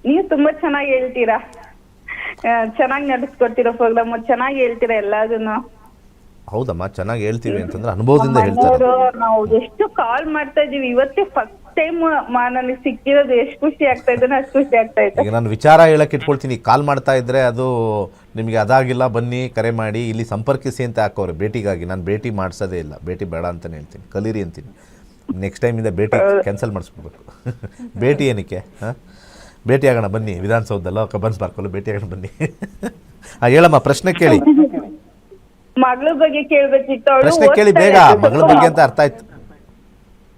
ನೀವು ತುಂಬಾ ಚೆನ್ನಾಗಿ ಹೇಳ್ತೀರಾ. ಚೆನ್ನಾಗಿ ನಡೆಸ್ಕೊಡ್ತೀರಾ ಪ್ರೋಗ್ರಾಮ್ ಚೆನ್ನಾಗಿ ಹೇಳ್ತೀರಾ ಎಲ್ಲದನ್ನು. ಹೌದಮ್ಮ ಚೆನ್ನಾಗಿ ಹೇಳ್ತೀವಿ ಅಂತಂದ್ರೆ ಅನುಭವದಿಂದ ಹೇಳ್ತಾರೆ. ನಾವು ಎಷ್ಟು ಕಾಲ್ ಮಾಡ್ತಾ ಇದೀವಿ ಇವತ್ತೇ ಫಸ್ಟ್ ಟೈಮ್ ನನಗೆ ಸಿಕ್ಕಿರೋದು ಎಷ್ಟು ಖುಷಿ ಆಗ್ತಾ ಇದೆ ಅಷ್ಟು ಖುಷಿ ಆಗ್ತಾ ಇದೆ. ಈಗ ನಾನು ವಿಚಾರ ಹೇಳಕ್ಕೆ ಇಟ್ಕೊಳ್ತೀನಿ ಕಾಲ್ ಮಾಡ್ತಾ ಇದ್ರೆ ಅದು ನಿಮಗೆ ಅದಾಗಿಲ್ಲ ಬನ್ನಿ ಕರೆ ಮಾಡಿ ಇಲ್ಲಿ ಸಂಪರ್ಕಿಸಿ ಅಂತ ಹಾಕೋರು ಭೇಟಿಗಾಗಿ. ನಾನು ಭೇಟಿ ಮಾಡಿಸೋದೇ ಇಲ್ಲ ಭೇಟಿ ಬೇಡ ಅಂತಲೇ ಹೇಳ್ತೀನಿ ಕಲೀರಿ ಅಂತೀನಿ. ನೆಕ್ಸ್ಟ್ ಟೈಮಿಂದ ಭೇಟಿ ಕ್ಯಾನ್ಸಲ್ ಮಾಡಿಸ್ಬಿಡ್ಬೇಕು (laughs) ಭೇಟಿ ಏನಕ್ಕೆ ಹಾಂ? ಭೇಟಿ ಆಗೋಣ ಬನ್ನಿ ವಿಧಾನಸೌಧದಲ್ಲ ಕಬ್ಬನ್ಸ್ ಪಾರ್ಕಲ್ಲೂ ಭೇಟಿ ಆಗೋಣ ಬನ್ನಿ. (laughs) ಹಾಂ ಹೇಳಮ್ಮ ಪ್ರಶ್ನೆ ಕೇಳಿ. (laughs) ಮಗಳ ಬಗ್ಗೆ ಕೇಳ್ಬೇಕಿತ್ತು ಪ್ರಶ್ನೆ ಕೇಳಿ ಬೇಗ ಮಗಳ ಬಗ್ಗೆ ಅಂತ ಅರ್ಥ ಆಯ್ತು.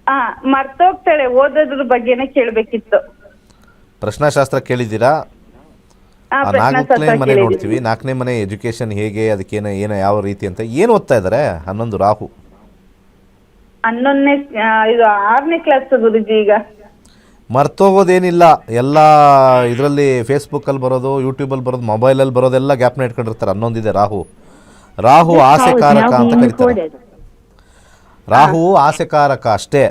ಹಾ ಮರ್ತೋಗ್ತಾಳೆ ಓದೋದ್ರ ಬಗ್ಗೆನೆ ಕೇಳ್ಬೇಕಿತ್ತು. ಪ್ರಶ್ನಾಶಾಸ್ತ್ರ ಕೇಳಿದ್ದೀರಾ? ಹಾ ಆ ನಾಲ್ಕನೇ ಪ್ರಶ್ನಾಶಾಸ್ತ್ರ ಮನೆ. ನೋಡ್ತೀವಿ. ನಾಲ್ಕನೇ ಮನೆ ಎಜುಕೇಶನ್ ಹೇಗೆ ಅದಕ್ಕೇನು ಏನೋ ಯಾವ ರೀತಿ ಅಂತ. ಏನು ಓದ್ತಾ ಇದ್ದಾರೆ ಹನ್ನೊಂದು ರಾಹು. ಹನ್ನೊಂದನೇ ಆ, ಇದು ಆರನೇ ಕ್ಲಾಸ್ ಗುರುಜಿ ಈಗ. ಮರ್ತೋಗೋದೇನಿಲ್ಲ. ಎಲ್ಲ ಇದರಲ್ಲಿ ಫೇಸ್ಬುಕ್ಕಲ್ಲಿ ಬರೋದು ಯೂಟ್ಯೂಬಲ್ಲಿ ಬರೋದು ಮೊಬೈಲಲ್ಲಿ ಬರೋದೆಲ್ಲ ಗ್ಯಾಪ್ನ ಇಟ್ಕೊಂಡಿರ್ತಾರೆ. ಹನ್ನೊಂದಿದೆ ರಾಹು. ರಾಹು ಆಸೆಕಾರಕ ಅಂತ ಕರೀತಾರೆ. ರಾಹು ಆಸೆಕಾರಕ ಅಷ್ಟೇ.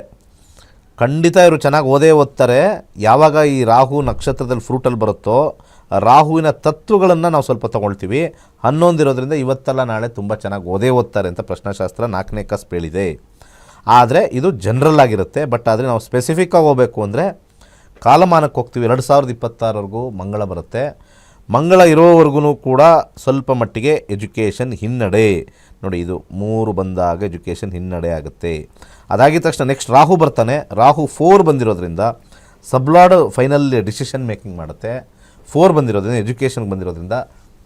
ಖಂಡಿತ ಇವರು ಚೆನ್ನಾಗಿ ಓದೇ ಓದ್ತಾರೆ. ಯಾವಾಗ ಈ ರಾಹು ನಕ್ಷತ್ರದಲ್ಲಿ ಫ್ರೂಟಲ್ಲಿ ಬರುತ್ತೋ ರಾಹುವಿನ ತತ್ವಗಳನ್ನು ನಾವು ಸ್ವಲ್ಪ ತೊಗೊಳ್ತೀವಿ. ಹನ್ನೊಂದಿರೋದ್ರಿಂದ ಇವತ್ತೆಲ್ಲ ನಾಳೆ ತುಂಬ ಚೆನ್ನಾಗಿ ಓದೇ ಓದ್ತಾರೆ ಅಂತ ಪ್ರಶ್ನಾಶಾಸ್ತ್ರ ನಾಲ್ಕನೇ ಕಸ್ಪ್ ಹೇಳಿದೆ. ಆದರೆ ಇದು ಜನರಲ್ ಆಗಿರುತ್ತೆ. ಬಟ್ ಆದರೆ ನಾವು ಸ್ಪೆಸಿಫಿಕ್ಕಾಗಿ ಹೋಗಬೇಕು ಅಂದರೆ ಕಾಲಮಾನಕ್ಕೆ ಹೋಗ್ತೀವಿ. ಎರಡು ಸಾವಿರದ ಇಪ್ಪತ್ತಾರವರೆಗೂ ಮಂಗಳ ಬರುತ್ತೆ. ಮಂಗಳ ಇರೋವರೆಗೂ ಕೂಡ ಸ್ವಲ್ಪ ಮಟ್ಟಿಗೆ ಎಜುಕೇಷನ್ ಹಿನ್ನಡೆ. ನೋಡಿ, ಇದು ಮೂರು ಬಂದಾಗ ಎಜುಕೇಷನ್ ಹಿನ್ನಡೆ ಆಗುತ್ತೆ. ಅದಾಗಿದ ತಕ್ಷಣ ನೆಕ್ಸ್ಟ್ ರಾಹು ಬರ್ತಾನೆ. ರಾಹು ಫೋರ್ ಬಂದಿರೋದ್ರಿಂದ ಸಬ್ಲಾಡ್ ಫೈನಲ್ ಡಿಸಿಷನ್ ಮೇಕಿಂಗ್ ಮಾಡುತ್ತೆ. ಫೋರ್ ಬಂದಿರೋದ್ರಿಂದ ಎಜುಕೇಷನ್ಗೆ ಬಂದಿರೋದ್ರಿಂದ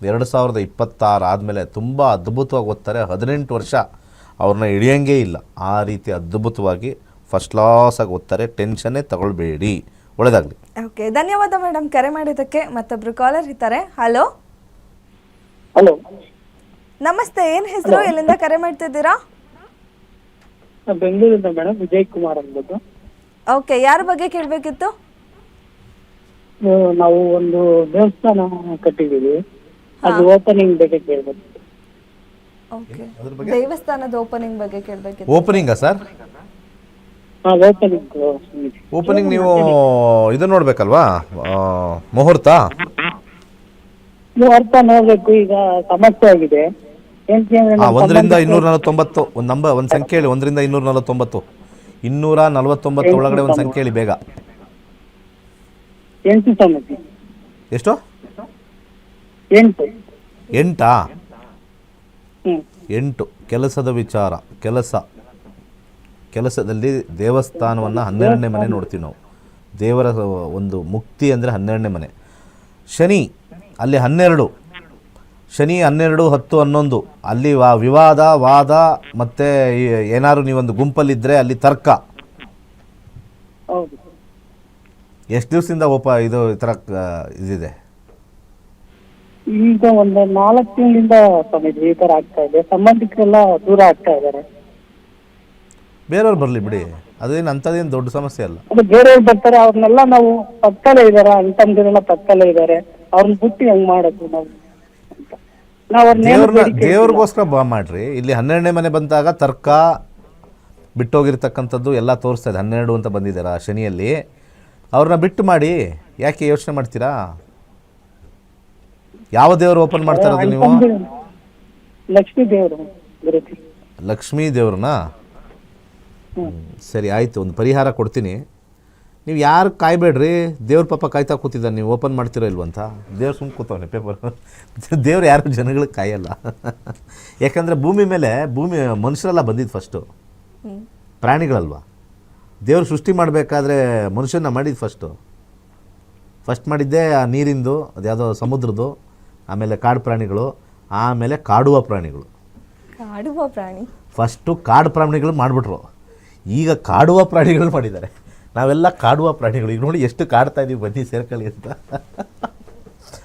ಎರಡು ಸಾವಿರದ ಇಪ್ಪತ್ತಾರು ಆದಮೇಲೆ ತುಂಬ ಅದ್ಭುತವಾಗಿ ಓದ್ತಾರೆ. ಹದಿನೆಂಟು ವರ್ಷ ಅವ್ರನ್ನ ಹಿಡಿಯಂಗೇ ಇಲ್ಲ. ಆ ರೀತಿ ಅದ್ಭುತವಾಗಿ ಫಸ್ಟ್ ಕ್ಲಾಸಾಗಿ ಓದ್ತಾರೆ. ಟೆನ್ಷನ್ನೇ ತಗೊಳ್ಬೇಡಿ. ಒಳ್ಳೆಯದಾಗಲಿ ಓಕೆ ಧನ್ಯವಾದ ಮೇಡಮ್ ಕರೆ ಮಾಡಿದ್ದಕ್ಕೆ ಮತ್ತೊಬ್ರು ಕಾಲರ್ ಇದ್ದಾರೆ. ಹಲೋ ಹಲೋ ನಮಸ್ತೆ ಏನ್ ಹೆಸರು? ಎಲ್ಲಿಂದ ಕರೆ ಮಾಡ್ತಿದ್ದೀರಾ? ಬೆಂಗಳೂರಿಂದ ಮೇಡಮ್ ವಿಜಯ್ ಕುಮಾರ್ ಅಂದ್ಬಿಟ್ಟು. ಓಕೆ ಯಾರ ಬಗ್ಗೆ ಕೇಳಬೇಕಿತ್ತು? ನಾವು ಒಂದು ದೇವಸ್ಥಾನ ಕಟ್ಟಿದೀವಿ ಅದು ಓಪನಿಂಗ್ ಬಗ್ಗೆ ಕೇಳ್ಬೇಕು ಓಕೆ ದೇವಸ್ಥಾನದ ಓಪನಿಂಗ್ ಬಗ್ಗೆ ಕೇಳಬೇಕಿತ್ತು. ಓಪನಿಂಗಾ ಸರ್ ಓಪನಿಂಗ್ ಓಪನಿಂಗ್ ನೀವು ಇದು ನೋಡ್ಬೇಕಲ್ವಾ? ಮುಹೂರ್ತ? ನೀವು ಅರ್ಥ ನೋಡ್ಬೇಕು ಈಗ ಸಮಸ್ಯೆ ಆಗಿದೆ. ನಮ್ಮ ಒಂದರಿಂದ ಇನ್ನೂರ ನಲವತ್ತೊಂಬತ್ತು ಒಂದು ನಂಬರ್ ಒಂದು ಸಂಖ್ಯೆ ಹೇಳಿ ಒಂದರಿಂದ ಇನ್ನೂರ ನಲವತ್ತೊಂಬತ್ತು ಇನ್ನೂರ ನಲವತ್ತೊಂಬತ್ತು ಒಳಗಡೆ ಒಂದು ಸಂಖ್ಯೆ ಹೇಳಿ ಬೇಗ. ಎಂಟು ಸಮಸ್ಯೆ. ಎಷ್ಟು? ಎಂಟು. ಎಂಟಾ? ಹ್ಮ್. ಎಂಟು. ಕೆಲಸದ ವಿಚಾರ ಕೆಲಸ. ಕೆಲಸದಲ್ಲಿ ದೇವಸ್ಥಾನವನ್ನು ಹನ್ನೆರಡನೇ ಮನೆ ನೋಡ್ತೀವಿ ನಾವು. ದೇವರ ಒಂದು ಮುಕ್ತಿ ಅಂದರೆ ಹನ್ನೆರಡನೇ ಮನೆ. ಶನಿ ಅಲ್ಲಿ ಹನ್ನೆರಡು. ಶನಿ ಹನ್ನೆರಡು ಹತ್ತು ಹನ್ನೊಂದು. ಅಲ್ಲಿ ವಾ ವಿವಾದ ವಾದ ಮತ್ತು ಏನಾದ್ರು ನೀವೊಂದು ಗುಂಪಲ್ಲಿದ್ದರೆ ಅಲ್ಲಿ ತರ್ಕ. ಹೌದು. ಎಷ್ಟು ದಿವಸದಿಂದ ಒಪ್ಪ ಇದು ಈ ಥರ ಇದಿದೆ? ಈಗ ಒಂದು ನಾಲ್ಕು ತಿಂಗಳಿಂದ ಈ ಆಗ್ತಾ ಇದೆ. ಸಂಬಂಧಿಕರೆಲ್ಲ ದೂರ ಆಗ್ತಾ ಇದ್ದಾರೆ. ಬೇರೆಯವ್ರು ಬರಲಿ ಬಿಡಿ. ಅದೇನು ಅಂಥದ್ದೇನು ದೊಡ್ಡ ಸಮಸ್ಯೆ ಅಲ್ಲ. ಅದು ಬೇರೆಯವ್ರು ಬರ್ತಾರೆ ಅವ್ರನ್ನೆಲ್ಲ ನಾವು ಪಕ್ಕದಲ್ಲೇ ಇದಾರೆ ಅಂತಂದಿರೆಲ್ಲ ಪಕ್ಕದಲ್ಲೇ ಇದಾರೆ ಅವ್ರನ್ನ ಬಿಟ್ಟು ಹೆಂಗ್ ಮಾಡೋದು ನಾವು? ಅಂತ. ನಾವು ದೇವ್ರನ್ನ ಬೇಡಿಕೆ ದೇವ್ರಿಗೋಸ್ಕರ ಬಾ ಮಾಡ್ರಿ. ಇಲ್ಲಿ ಹನ್ನೆರಡನೇ ಮನೆ ಬಂದಾಗ ತರ್ಕ ಬಿಟ್ಟೋಗಿರ್ತಕ್ಕಂಥದ್ದು ಎಲ್ಲ ತೋರಿಸ್ತಾ ಇದೆ. ಹನ್ನೆರಡು ಅಂತ ಬಂದಿದ್ದೀರ ಶನಿಯಲ್ಲಿ. ಅವ್ರನ್ನ ಬಿಟ್ಟು ಮಾಡಿ. ಯಾಕೆ ಯೋಚನೆ ಮಾಡ್ತೀರಾ? ಯಾವ ದೇವರು ಓಪನ್ ಮಾಡ್ತಾ ಇರೋದು ನೀವು? ಲಕ್ಷ್ಮೀ ದೇವರು ಗುರುಜಿ. ಲಕ್ಷ್ಮೀ ದೇವ್ರನ್ನ? ಸರಿ ಆಯಿತು ಒಂದು ಪರಿಹಾರ ಕೊಡ್ತೀನಿ. ನೀವು ಯಾರು ಕಾಯ್ಬೇಡ್ರಿ ದೇವ್ರ ಪಾಪ ಕಾಯ್ತಾ ಕೂತಿದ್ದಾನೆ ನೀವು ಓಪನ್ ಮಾಡ್ತಿರೋ ಇಲ್ವಂತ ದೇವ್ರು ಸುಮ್ಮನೆ ಕೂತವನೆ ಪೇಪರ್ (laughs) ದೇವ್ರು ಯಾರು ಜನಗಳಿಗೆ ಕಾಯಲ್ಲ. (laughs) ಯಾಕಂದರೆ ಭೂಮಿ ಮೇಲೆ ಭೂಮಿ ಮನುಷ್ಯರೆಲ್ಲ ಬಂದಿದ್ದು ಫಸ್ಟು ಪ್ರಾಣಿಗಳಲ್ವಾ? ದೇವ್ರು ಸೃಷ್ಟಿ ಮಾಡಬೇಕಾದ್ರೆ ಮನುಷ್ಯನ ಮಾಡಿದ್ದು ಫಸ್ಟು ಫಸ್ಟ್ ಮಾಡಿದ್ದೇ ಆ ನೀರಿಂದು ಅದ್ಯಾವುದೋ ಸಮುದ್ರದ್ದು ಆಮೇಲೆ ಕಾಡು ಪ್ರಾಣಿಗಳು ಆಮೇಲೆ ಕಾಡುವ ಪ್ರಾಣಿಗಳು. ಕಾಡುವ ಪ್ರಾಣಿ. ಫಸ್ಟು ಕಾಡು ಪ್ರಾಣಿಗಳು ಮಾಡಿಬಿಟ್ರು. ಈಗ ಕಾಡುವ ಪ್ರಾಣಿಗಳು ಮಾಡಿದ್ದಾರೆ. ನಾವೆಲ್ಲ ಕಾಡುವ ಪ್ರಾಣಿಗಳು. ಈಗ ನೋಡಿ ಎಷ್ಟು ಕಾಡ್ತಾ ಇದ್ದೀವಿ ಬನ್ನಿ ಸೇರ್ಕೊಳ್ಳಿ ಅಂತ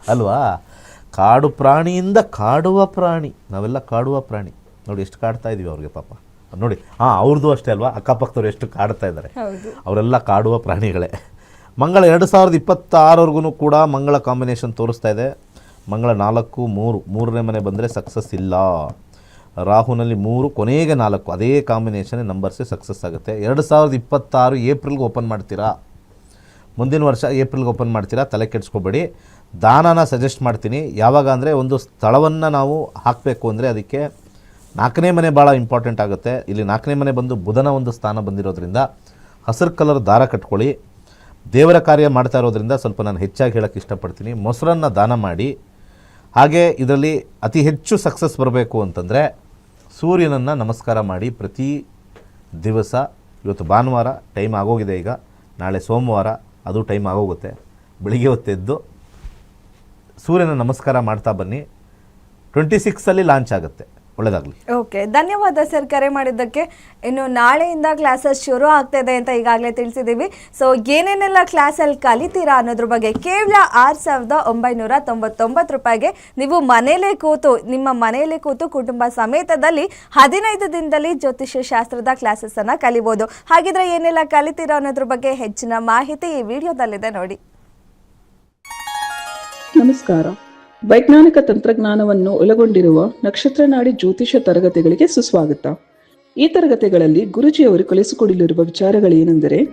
ಅಲ್ವಾ? ಕಾಡು ಪ್ರಾಣಿಯಿಂದ ಕಾಡುವ ಪ್ರಾಣಿ. ನಾವೆಲ್ಲ ಕಾಡುವ ಪ್ರಾಣಿ. ನೋಡಿ ಎಷ್ಟು ಕಾಡ್ತಾ ಇದ್ದೀವಿ ಅವ್ರಿಗೆ ಪಾಪ. ನೋಡಿ ಹಾಂ ಅವ್ರದ್ದು ಅಷ್ಟೇ ಅಲ್ವಾ? ಅಕ್ಕಪಕ್ಕದವ್ರು ಎಷ್ಟು ಕಾಡ್ತಾ ಇದ್ದಾರೆ. ಅವರೆಲ್ಲ ಕಾಡುವ ಪ್ರಾಣಿಗಳೇ. ಮಂಗಳ ಎರಡು ಸಾವಿರದ ಇಪ್ಪತ್ತಾರವರೆಗೂ ಕೂಡ ಮಂಗಳ ಕಾಂಬಿನೇಷನ್ ತೋರಿಸ್ತಾ ಇದೆ. ಮಂಗಳ ನಾಲ್ಕು ಮೂರು. ಮೂರನೇ ಮನೆ ಬಂದರೆ ಸಕ್ಸಸ್ ಇಲ್ಲ. ರಾಹುನಲ್ಲಿ ಮೂರು, ಕೊನೆಗೆ ನಾಲ್ಕು. ಅದೇ ಕಾಂಬಿನೇಷನ್ ನಂಬರ್ಸೇ ಸಕ್ಸಸ್ ಆಗುತ್ತೆ. ಎರಡು ಸಾವಿರದ ಇಪ್ಪತ್ತಾರು ಏಪ್ರಿಲ್ಗೆ ಓಪನ್ ಮಾಡ್ತೀರಾ? ಮುಂದಿನ ವರ್ಷ ಏಪ್ರಿಲ್ಗೆ ಓಪನ್ ಮಾಡ್ತೀರಾ? ತಲೆ ಕೆಡಿಸ್ಕೋಬೇಡಿ. ದಾನನ ಸಜೆಸ್ಟ್ ಮಾಡ್ತೀನಿ. ಯಾವಾಗ ಅಂದರೆ ಒಂದು ಸ್ಥಳವನ್ನು ನಾವು ಹಾಕಬೇಕು ಅಂದರೆ ಅದಕ್ಕೆ ನಾಲ್ಕನೇ ಮನೆ ಭಾಳ ಇಂಪಾರ್ಟೆಂಟ್ ಆಗುತ್ತೆ. ಇಲ್ಲಿ ನಾಲ್ಕನೇ ಮನೆ ಬಂದು ಬುಧನ ಒಂದು ಸ್ಥಾನ ಬಂದಿರೋದ್ರಿಂದ ಹಸಿರು ಕಲರ್ ದಾರ ಕಟ್ಕೊಳ್ಳಿ. ದೇವರ ಕಾರ್ಯ ಮಾಡ್ತಾ ಇರೋದ್ರಿಂದ ಸ್ವಲ್ಪ ನಾನು ಹೆಚ್ಚಾಗಿ ಹೇಳೋಕ್ಕೆ ಇಷ್ಟಪಡ್ತೀನಿ. ಮೊಸರನ್ನು ದಾನ ಮಾಡಿ. ಹಾಗೆ ಇದರಲ್ಲಿ ಅತಿ ಹೆಚ್ಚು ಸಕ್ಸಸ್ ಬರಬೇಕು ಅಂತಂದರೆ ಸೂರ್ಯನನ್ನು ನಮಸ್ಕಾರ ಮಾಡಿ ಪ್ರತಿ ದಿವಸ ಇವತ್ತು ಭಾನುವಾರ ಟೈಮ್ ಆಗೋಗಿದೆ ಈಗ. ನಾಳೆ ಸೋಮವಾರ ಅದು ಟೈಮ್ ಆಗೋಗುತ್ತೆ. ಬೆಳಿಗ್ಗೆ ಹೊತ್ತೆದ್ದು ಸೂರ್ಯನ ನಮಸ್ಕಾರ ಮಾಡ್ತಾ ಬನ್ನಿ. ಟ್ವೆಂಟಿ ಸಿಕ್ಸಲ್ಲಿ ಲಾಂಚ್ ಆಗುತ್ತೆ. ಒಳ್ಳೆಯದಾಗಲಿ ಓಕೆ ಧನ್ಯವಾದ ಸರ್ ಕರೆ ಮಾಡಿದ್ದಕ್ಕೆ. ಇನ್ನು ನಾಳೆಯಿಂದ ಕ್ಲಾಸಸ್ ಶುರು ಆಗ್ತಾ ಇದೆ ಅಂತ ಈಗಾಗಲೇ ತಿಳಿಸಿದ್ದೀವಿ. ಸೊ ಏನೇನೆಲ್ಲ ಕ್ಲಾಸಲ್ಲಿ ಕಲಿತೀರಾ ಅನ್ನೋದ್ರ ಬಗ್ಗೆ ಕೇವಲ ಆರು ಸಾವಿರದ ಒಂಬೈನೂರ ತೊಂಬತ್ತೊಂಬತ್ತು ರೂಪಾಯಿಗೆ ನೀವು ಮನೆಯಲ್ಲೇ ಕೂತು ನಿಮ್ಮ ಮನೆಯಲ್ಲೇ ಕೂತು ಕುಟುಂಬ ಸಮೇತದಲ್ಲಿ ಹದಿನೈದು ದಿನದಲ್ಲಿ ಜ್ಯೋತಿಷ್ಯ ಶಾಸ್ತ್ರದ ಕ್ಲಾಸಸ್ಸನ್ನು ಕಲಿಬೋದು. ಹಾಗಿದ್ರೆ ಏನೆಲ್ಲ ಕಲಿತೀರಾ ಅನ್ನೋದ್ರ ಬಗ್ಗೆ ಹೆಚ್ಚಿನ ಮಾಹಿತಿ ಈ ವಿಡಿಯೋದಲ್ಲಿದೆ ನೋಡಿ. ನಮಸ್ಕಾರ. ವೈಜ್ಞಾನಿಕ ತಂತ್ರಜ್ಞಾನವನ್ನು ಒಳಗೊಂಡಿರುವ ನಕ್ಷತ್ರ ನಾಡಿ ಜ್ಯೋತಿಷ ತರಗತಿಗಳಿಗೆ ಸುಸ್ವಾಗತ. ಈ ತರಗತಿಗಳಲ್ಲಿ ಗುರುಜಿಯವರು ಕಲಿಸಿಕೊಡಲಿರುವ ವಿಚಾರಗಳೇನೆಂದರೆ,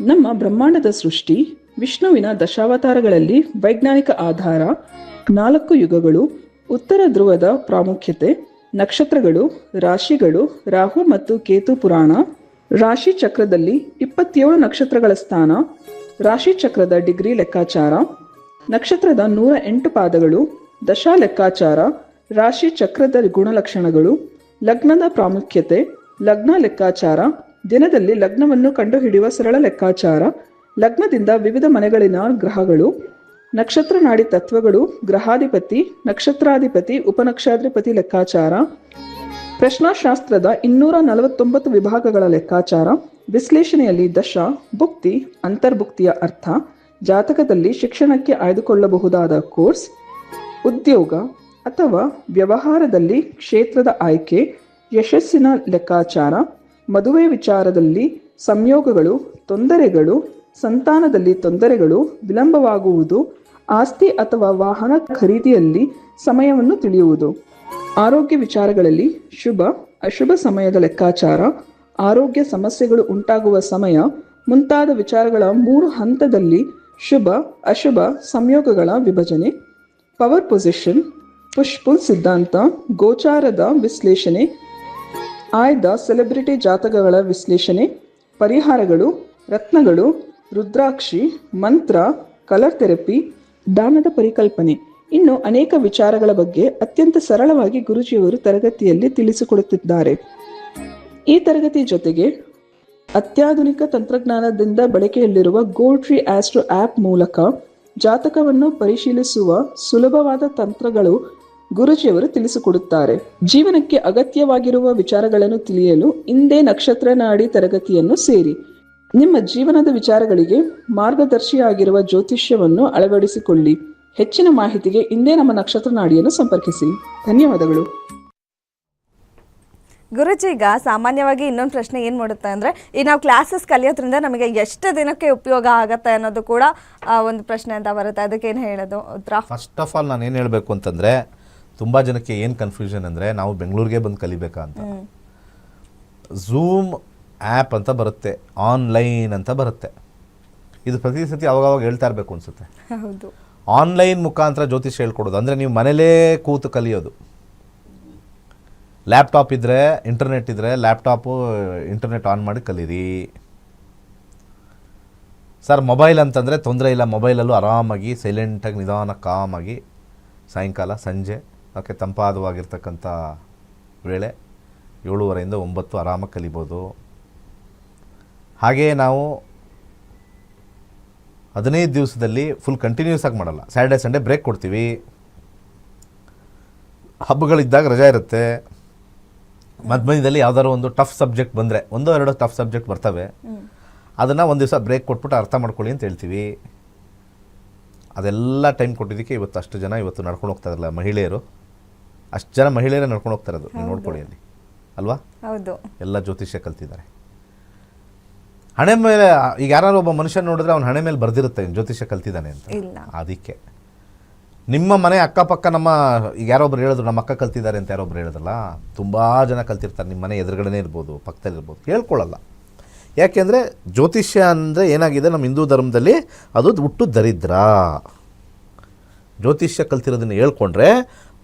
ನಮ್ಮ ಬ್ರಹ್ಮಾಂಡದ ಸೃಷ್ಟಿ, ವಿಷ್ಣುವಿನ ದಶಾವತಾರಗಳಲ್ಲಿ ವೈಜ್ಞಾನಿಕ ಆಧಾರ, ನಾಲ್ಕು ಯುಗಗಳು, ಉತ್ತರ ಧ್ರುವದ ಪ್ರಾಮುಖ್ಯತೆ, ನಕ್ಷತ್ರಗಳು, ರಾಶಿಗಳು, ರಾಹು ಮತ್ತು ಕೇತು ಪುರಾಣ, ರಾಶಿ ಚಕ್ರದಲ್ಲಿ ಇಪ್ಪತ್ತೇಳು ನಕ್ಷತ್ರಗಳ ಸ್ಥಾನ, ರಾಶಿ ಚಕ್ರದ ಡಿಗ್ರಿ ಲೆಕ್ಕಾಚಾರ ನಕ್ಷತ್ರದ ನೂರ ಎಂಟು ಪಾದಗಳು ದಶಾ ಲೆಕ್ಕಾಚಾರ ರಾಶಿ ಚಕ್ರದ ಗುಣಲಕ್ಷಣಗಳು, ಲಗ್ನದ ಪ್ರಾಮುಖ್ಯತೆ, ಲಗ್ನ ಲೆಕ್ಕಾಚಾರ, ದಿನದಲ್ಲಿ ಲಗ್ನವನ್ನು ಕಂಡುಹಿಡಿಯುವ ಸರಳ ಲೆಕ್ಕಾಚಾರ, ಲಗ್ನದಿಂದ ವಿವಿಧ ಮನೆಗಳಿನ ಗ್ರಹಗಳು, ನಕ್ಷತ್ರ ನಾಡಿ ತತ್ವಗಳು, ಗ್ರಹಾಧಿಪತಿ, ನಕ್ಷತ್ರಾಧಿಪತಿ, ಉಪನಕ್ಷಾಧಿಪತಿ ಲೆಕ್ಕಾಚಾರ, ಪ್ರಶ್ನಾಶಾಸ್ತ್ರದ ಇನ್ನೂರ ನಲವತ್ತೊಂಬತ್ತು ವಿಭಾಗಗಳ ಲೆಕ್ಕಾಚಾರ, ವಿಶ್ಲೇಷಣೆಯಲ್ಲಿ ದಶ, ಭುಕ್ತಿ, ಅಂತರ್ಭುಕ್ತಿಯ ಅರ್ಥ ಜಾತಕದಲ್ಲಿ ಶಿಕ್ಷಣಕ್ಕೆ ಆಯ್ದುಕೊಳ್ಳಬಹುದಾದ ಕೋರ್ಸ್, ಉದ್ಯೋಗ ಅಥವಾ ವ್ಯವಹಾರದಲ್ಲಿ ಕ್ಷೇತ್ರದ ಆಯ್ಕೆ, ಯಶಸ್ಸಿನ ಲೆಕ್ಕಾಚಾರ, ಮದುವೆ ವಿಚಾರದಲ್ಲಿ ಸಂಯೋಗಗಳು, ತೊಂದರೆಗಳು, ಸಂತಾನದಲ್ಲಿ ತೊಂದರೆಗಳು, ವಿಳಂಬವಾಗುವುದು, ಆಸ್ತಿ ಅಥವಾ ವಾಹನ ಖರೀದಿಯಲ್ಲಿ ಸಮಯವನ್ನು ತಿಳಿಯುವುದು. ಆರೋಗ್ಯ ವಿಚಾರಗಳಲ್ಲಿ ಶುಭ, ಅಶುಭ ಸಮಯದ ಲೆಕ್ಕಾಚಾರ, ಆರೋಗ್ಯ ಸಮಸ್ಯೆಗಳು ಉಂಟಾಗುವ ಸಮಯ ಮುಂತಾದ ವಿಚಾರಗಳ ಮೂರು ಹಂತದಲ್ಲಿ ಶುಭ, ಅಶುಭ, ಸಂಯೋಗಗಳ ವಿಭಜನೆ ಪವರ್ ಪೊಸಿಷನ್ ಪುಷ್ಪುಲ್ ಸಿದ್ಧಾಂತ, ಗೋಚಾರದ ವಿಶ್ಲೇಷಣೆ, ಆಯ್ದ ಸೆಲೆಬ್ರಿಟಿ ಜಾತಕಗಳ ವಿಶ್ಲೇಷಣೆ, ಪರಿಹಾರಗಳು, ರತ್ನಗಳು, ರುದ್ರಾಕ್ಷಿ, ಮಂತ್ರ ಕಲರ್ ಥೆರಪಿ ದಾನದ ಪರಿಕಲ್ಪನೆ. ಇನ್ನು ಅನೇಕ ವಿಚಾರಗಳ ಬಗ್ಗೆ ಅತ್ಯಂತ ಸರಳವಾಗಿ ಗುರುಜಿಯವರು ತರಗತಿಯಲ್ಲಿ ತಿಳಿಸಿಕೊಡುತ್ತಿದ್ದಾರೆ. ಈ ತರಗತಿ ಜೊತೆಗೆ ಅತ್ಯಾಧುನಿಕ ತಂತ್ರಜ್ಞಾನದಿಂದ ಬಳಕೆಯಲ್ಲಿರುವ ಗೋಲ್ಟ್ರಿ ಟ್ರೀ ಆಸ್ಟ್ರೋ ಆಪ್ ಮೂಲಕ ಜಾತಕವನ್ನು ಪರಿಶೀಲಿಸುವ ಸುಲಭವಾದ ತಂತ್ರಗಳು ಗುರುಜಿಯವರು ತಿಳಿಸಿಕೊಡುತ್ತಾರೆ. ಜೀವನಕ್ಕೆ ಅಗತ್ಯವಾಗಿರುವ ವಿಚಾರಗಳನ್ನು ತಿಳಿಯಲು ಇಂದೇ ನಕ್ಷತ್ರ ನಾಡಿ ತರಗತಿಯನ್ನು ಸೇರಿ. ನಿಮ್ಮ ಜೀವನದ ವಿಚಾರಗಳಿಗೆ ಮಾರ್ಗದರ್ಶಿಯಾಗಿರುವ ಜ್ಯೋತಿಷ್ಯವನ್ನು ಅಳವಡಿಸಿಕೊಳ್ಳಿ. ಹೆಚ್ಚಿನ ಮಾಹಿತಿಗೆ ಇಂದೇ ನಮ್ಮ ನಕ್ಷತ್ರ ನಾಡಿಯನ್ನು ಸಂಪರ್ಕಿಸಿ. ಧನ್ಯವಾದಗಳು. ಗುರುಜಿ ಈಗ ಸಾಮಾನ್ಯವಾಗಿ ಇನ್ನೊಂದು ಪ್ರಶ್ನೆ ಏನು ಮಾಡುತ್ತೆ ಅಂದರೆ ಈ ನಾವು ಕ್ಲಾಸಸ್ ಕಲಿಯೋದ್ರಿಂದ ನಮಗೆ ಎಷ್ಟು ದಿನಕ್ಕೆ ಉಪಯೋಗ ಆಗುತ್ತೆ ಅನ್ನೋದು ಕೂಡ ಒಂದು ಪ್ರಶ್ನೆ ಅಂತ ಬರುತ್ತೆ. ಅದಕ್ಕೆ ಏನು ಹೇಳೋದು ಉತ್ತರ? ಫಸ್ಟ್ ಆಫ್ ಆಲ್ ನಾನು ಏನು ಹೇಳಬೇಕು ಅಂತಂದರೆ ತುಂಬ ಜನಕ್ಕೆ ಏನು ಕನ್ಫ್ಯೂಷನ್ ಅಂದರೆ ನಾವು ಬೆಂಗಳೂರಿಗೆ ಬಂದು ಕಲಿಬೇಕಾ ಅಂತ. ಝೂಮ್ ಆ್ಯಪ್ ಅಂತ ಬರುತ್ತೆ ಆನ್ಲೈನ್ ಅಂತ ಬರುತ್ತೆ. ಇದು ಪ್ರತಿ ಸತಿ ಅವಾಗವಾಗ ಹೇಳ್ತಾ ಇರಬೇಕು ಅನಿಸುತ್ತೆ. ಹೌದು. ಆನ್ಲೈನ್ ಮುಖಾಂತರ ಜ್ಯೋತಿಷ್ ಹೇಳ್ಕೊಡೋದು ಅಂದರೆ ನೀವು ಮನೇಲೇ ಕೂತು ಕಲಿಯೋದು. ಲ್ಯಾಪ್ಟಾಪ್ ಇದ್ದರೆ ಇಂಟರ್ನೆಟ್ ಇದ್ದರೆ ಲ್ಯಾಪ್ಟಾಪು ಇಂಟರ್ನೆಟ್ ಆನ್ ಮಾಡಿ ಕಲೀರಿ. ಸರ್ ಮೊಬೈಲ್ ಅಂತಂದರೆ ತೊಂದರೆ ಇಲ್ಲ. ಮೊಬೈಲಲ್ಲೂ ಆರಾಮಾಗಿ ಸೈಲೆಂಟಾಗಿ ನಿಧಾನ ಕಾಮಾಗಿ, ಸಾಯಂಕಾಲ, ಸಂಜೆ ಓಕೆ ತಂಪಾದವಾಗಿರ್ತಕ್ಕಂಥ ವೇಳೆ ಏಳುವರೆಯಿಂದ ಒಂಬತ್ತು ಆರಾಮಾಗಿ ಕಲಿಬೋದು. ಹಾಗೆಯೇ ನಾವು ಹದಿನೈದು ದಿವಸದಲ್ಲಿ ಫುಲ್ ಕಂಟಿನ್ಯೂಸ್ ಆಗಿ ಮಾಡಲ್ಲ. ಸ್ಯಾಟರ್ಡೆ ಸಂಡೇ ಬ್ರೇಕ್ ಕೊಡ್ತೀವಿ. ಹಬ್ಬಗಳಿದ್ದಾಗ ರಜಾ ಇರುತ್ತೆ. ಮಧ್ಯದಲ್ಲಿ ಯಾವ್ದಾದ್ರು ಒಂದು ಟಫ್ ಸಬ್ಜೆಕ್ಟ್ ಬಂದರೆ ಒಂದೋ ಎರಡೋ ಟಫ್ ಸಬ್ಜೆಕ್ಟ್ ಬರ್ತವೆ. ಅದನ್ನು ಒಂದು ದಿವಸ ಬ್ರೇಕ್ ಕೊಟ್ಬಿಟ್ಟು ಅರ್ಥ ಮಾಡ್ಕೊಳ್ಳಿ ಅಂತ ಹೇಳ್ತೀವಿ. ಅದೆಲ್ಲ ಟೈಮ್ ಕೊಟ್ಟಿದ್ದಕ್ಕೆ ಇವತ್ತು ಅಷ್ಟು ಜನ ಇವತ್ತು ನಡ್ಕೊಂಡು ಹೋಗ್ತಾ ಇರಲ್ಲ ಮಹಿಳೆಯರು. ಅಷ್ಟು ಜನ ಮಹಿಳೆಯರೇ ನಡ್ಕೊಂಡು ಹೋಗ್ತಾ ಇರೋದು ನೀವು ನೋಡ್ಕೊಳ್ಳಿ ಅಲ್ಲಿ. ಅಲ್ವಾ? ಹೌದು. ಎಲ್ಲ ಜ್ಯೋತಿಷ್ಯ ಕಲ್ತಿದ್ದಾರೆ. ಹಣೆ ಮೇಲೆ ಈಗ ಯಾರು ಒಬ್ಬ ಮನುಷ್ಯ ನೋಡಿದ್ರೆ ಅವ್ನ ಹಣೆ ಮೇಲೆ ಬರ್ದಿರುತ್ತೆ ಜ್ಯೋತಿಷ್ಯ ಕಲ್ತಿದ್ದಾನೆ ಅಂತ. ಇಲ್ಲ. ಅದಕ್ಕೆ. ನಿಮ್ಮ ಮನೆ ಅಕ್ಕಪಕ್ಕ ನಮ್ಮ, ಈಗ ಯಾರೊಬ್ರು ಹೇಳಿದ್ರು ನಮ್ಮ ಅಕ್ಕ ಕಲ್ತಿದ್ದಾರೆ ಅಂತ ಯಾರೊಬ್ರು ಹೇಳಿದ್ರಲ್ಲ, ತುಂಬ ಜನ ಕಲ್ತಿರ್ತಾರೆ, ನಿಮ್ಮ ಮನೆ ಎದುರುಗಡೆನೇ ಇರ್ಬೋದು, ಪಕ್ಕದಲ್ಲಿ ಇರ್ಬೋದು, ಹೇಳ್ಕೊಳ್ಳಲ್ಲ. ಯಾಕೆಂದರೆ ಜ್ಯೋತಿಷ್ಯ ಅಂದರೆ ಏನಾಗಿದೆ, ನಮ್ಮ ಹಿಂದೂ ಧರ್ಮದಲ್ಲಿ ಅದು ಹುಟ್ಟು ದರಿದ್ರ. ಜ್ಯೋತಿಷ್ಯ ಕಲ್ತಿರೋದನ್ನ ಹೇಳ್ಕೊಂಡ್ರೆ,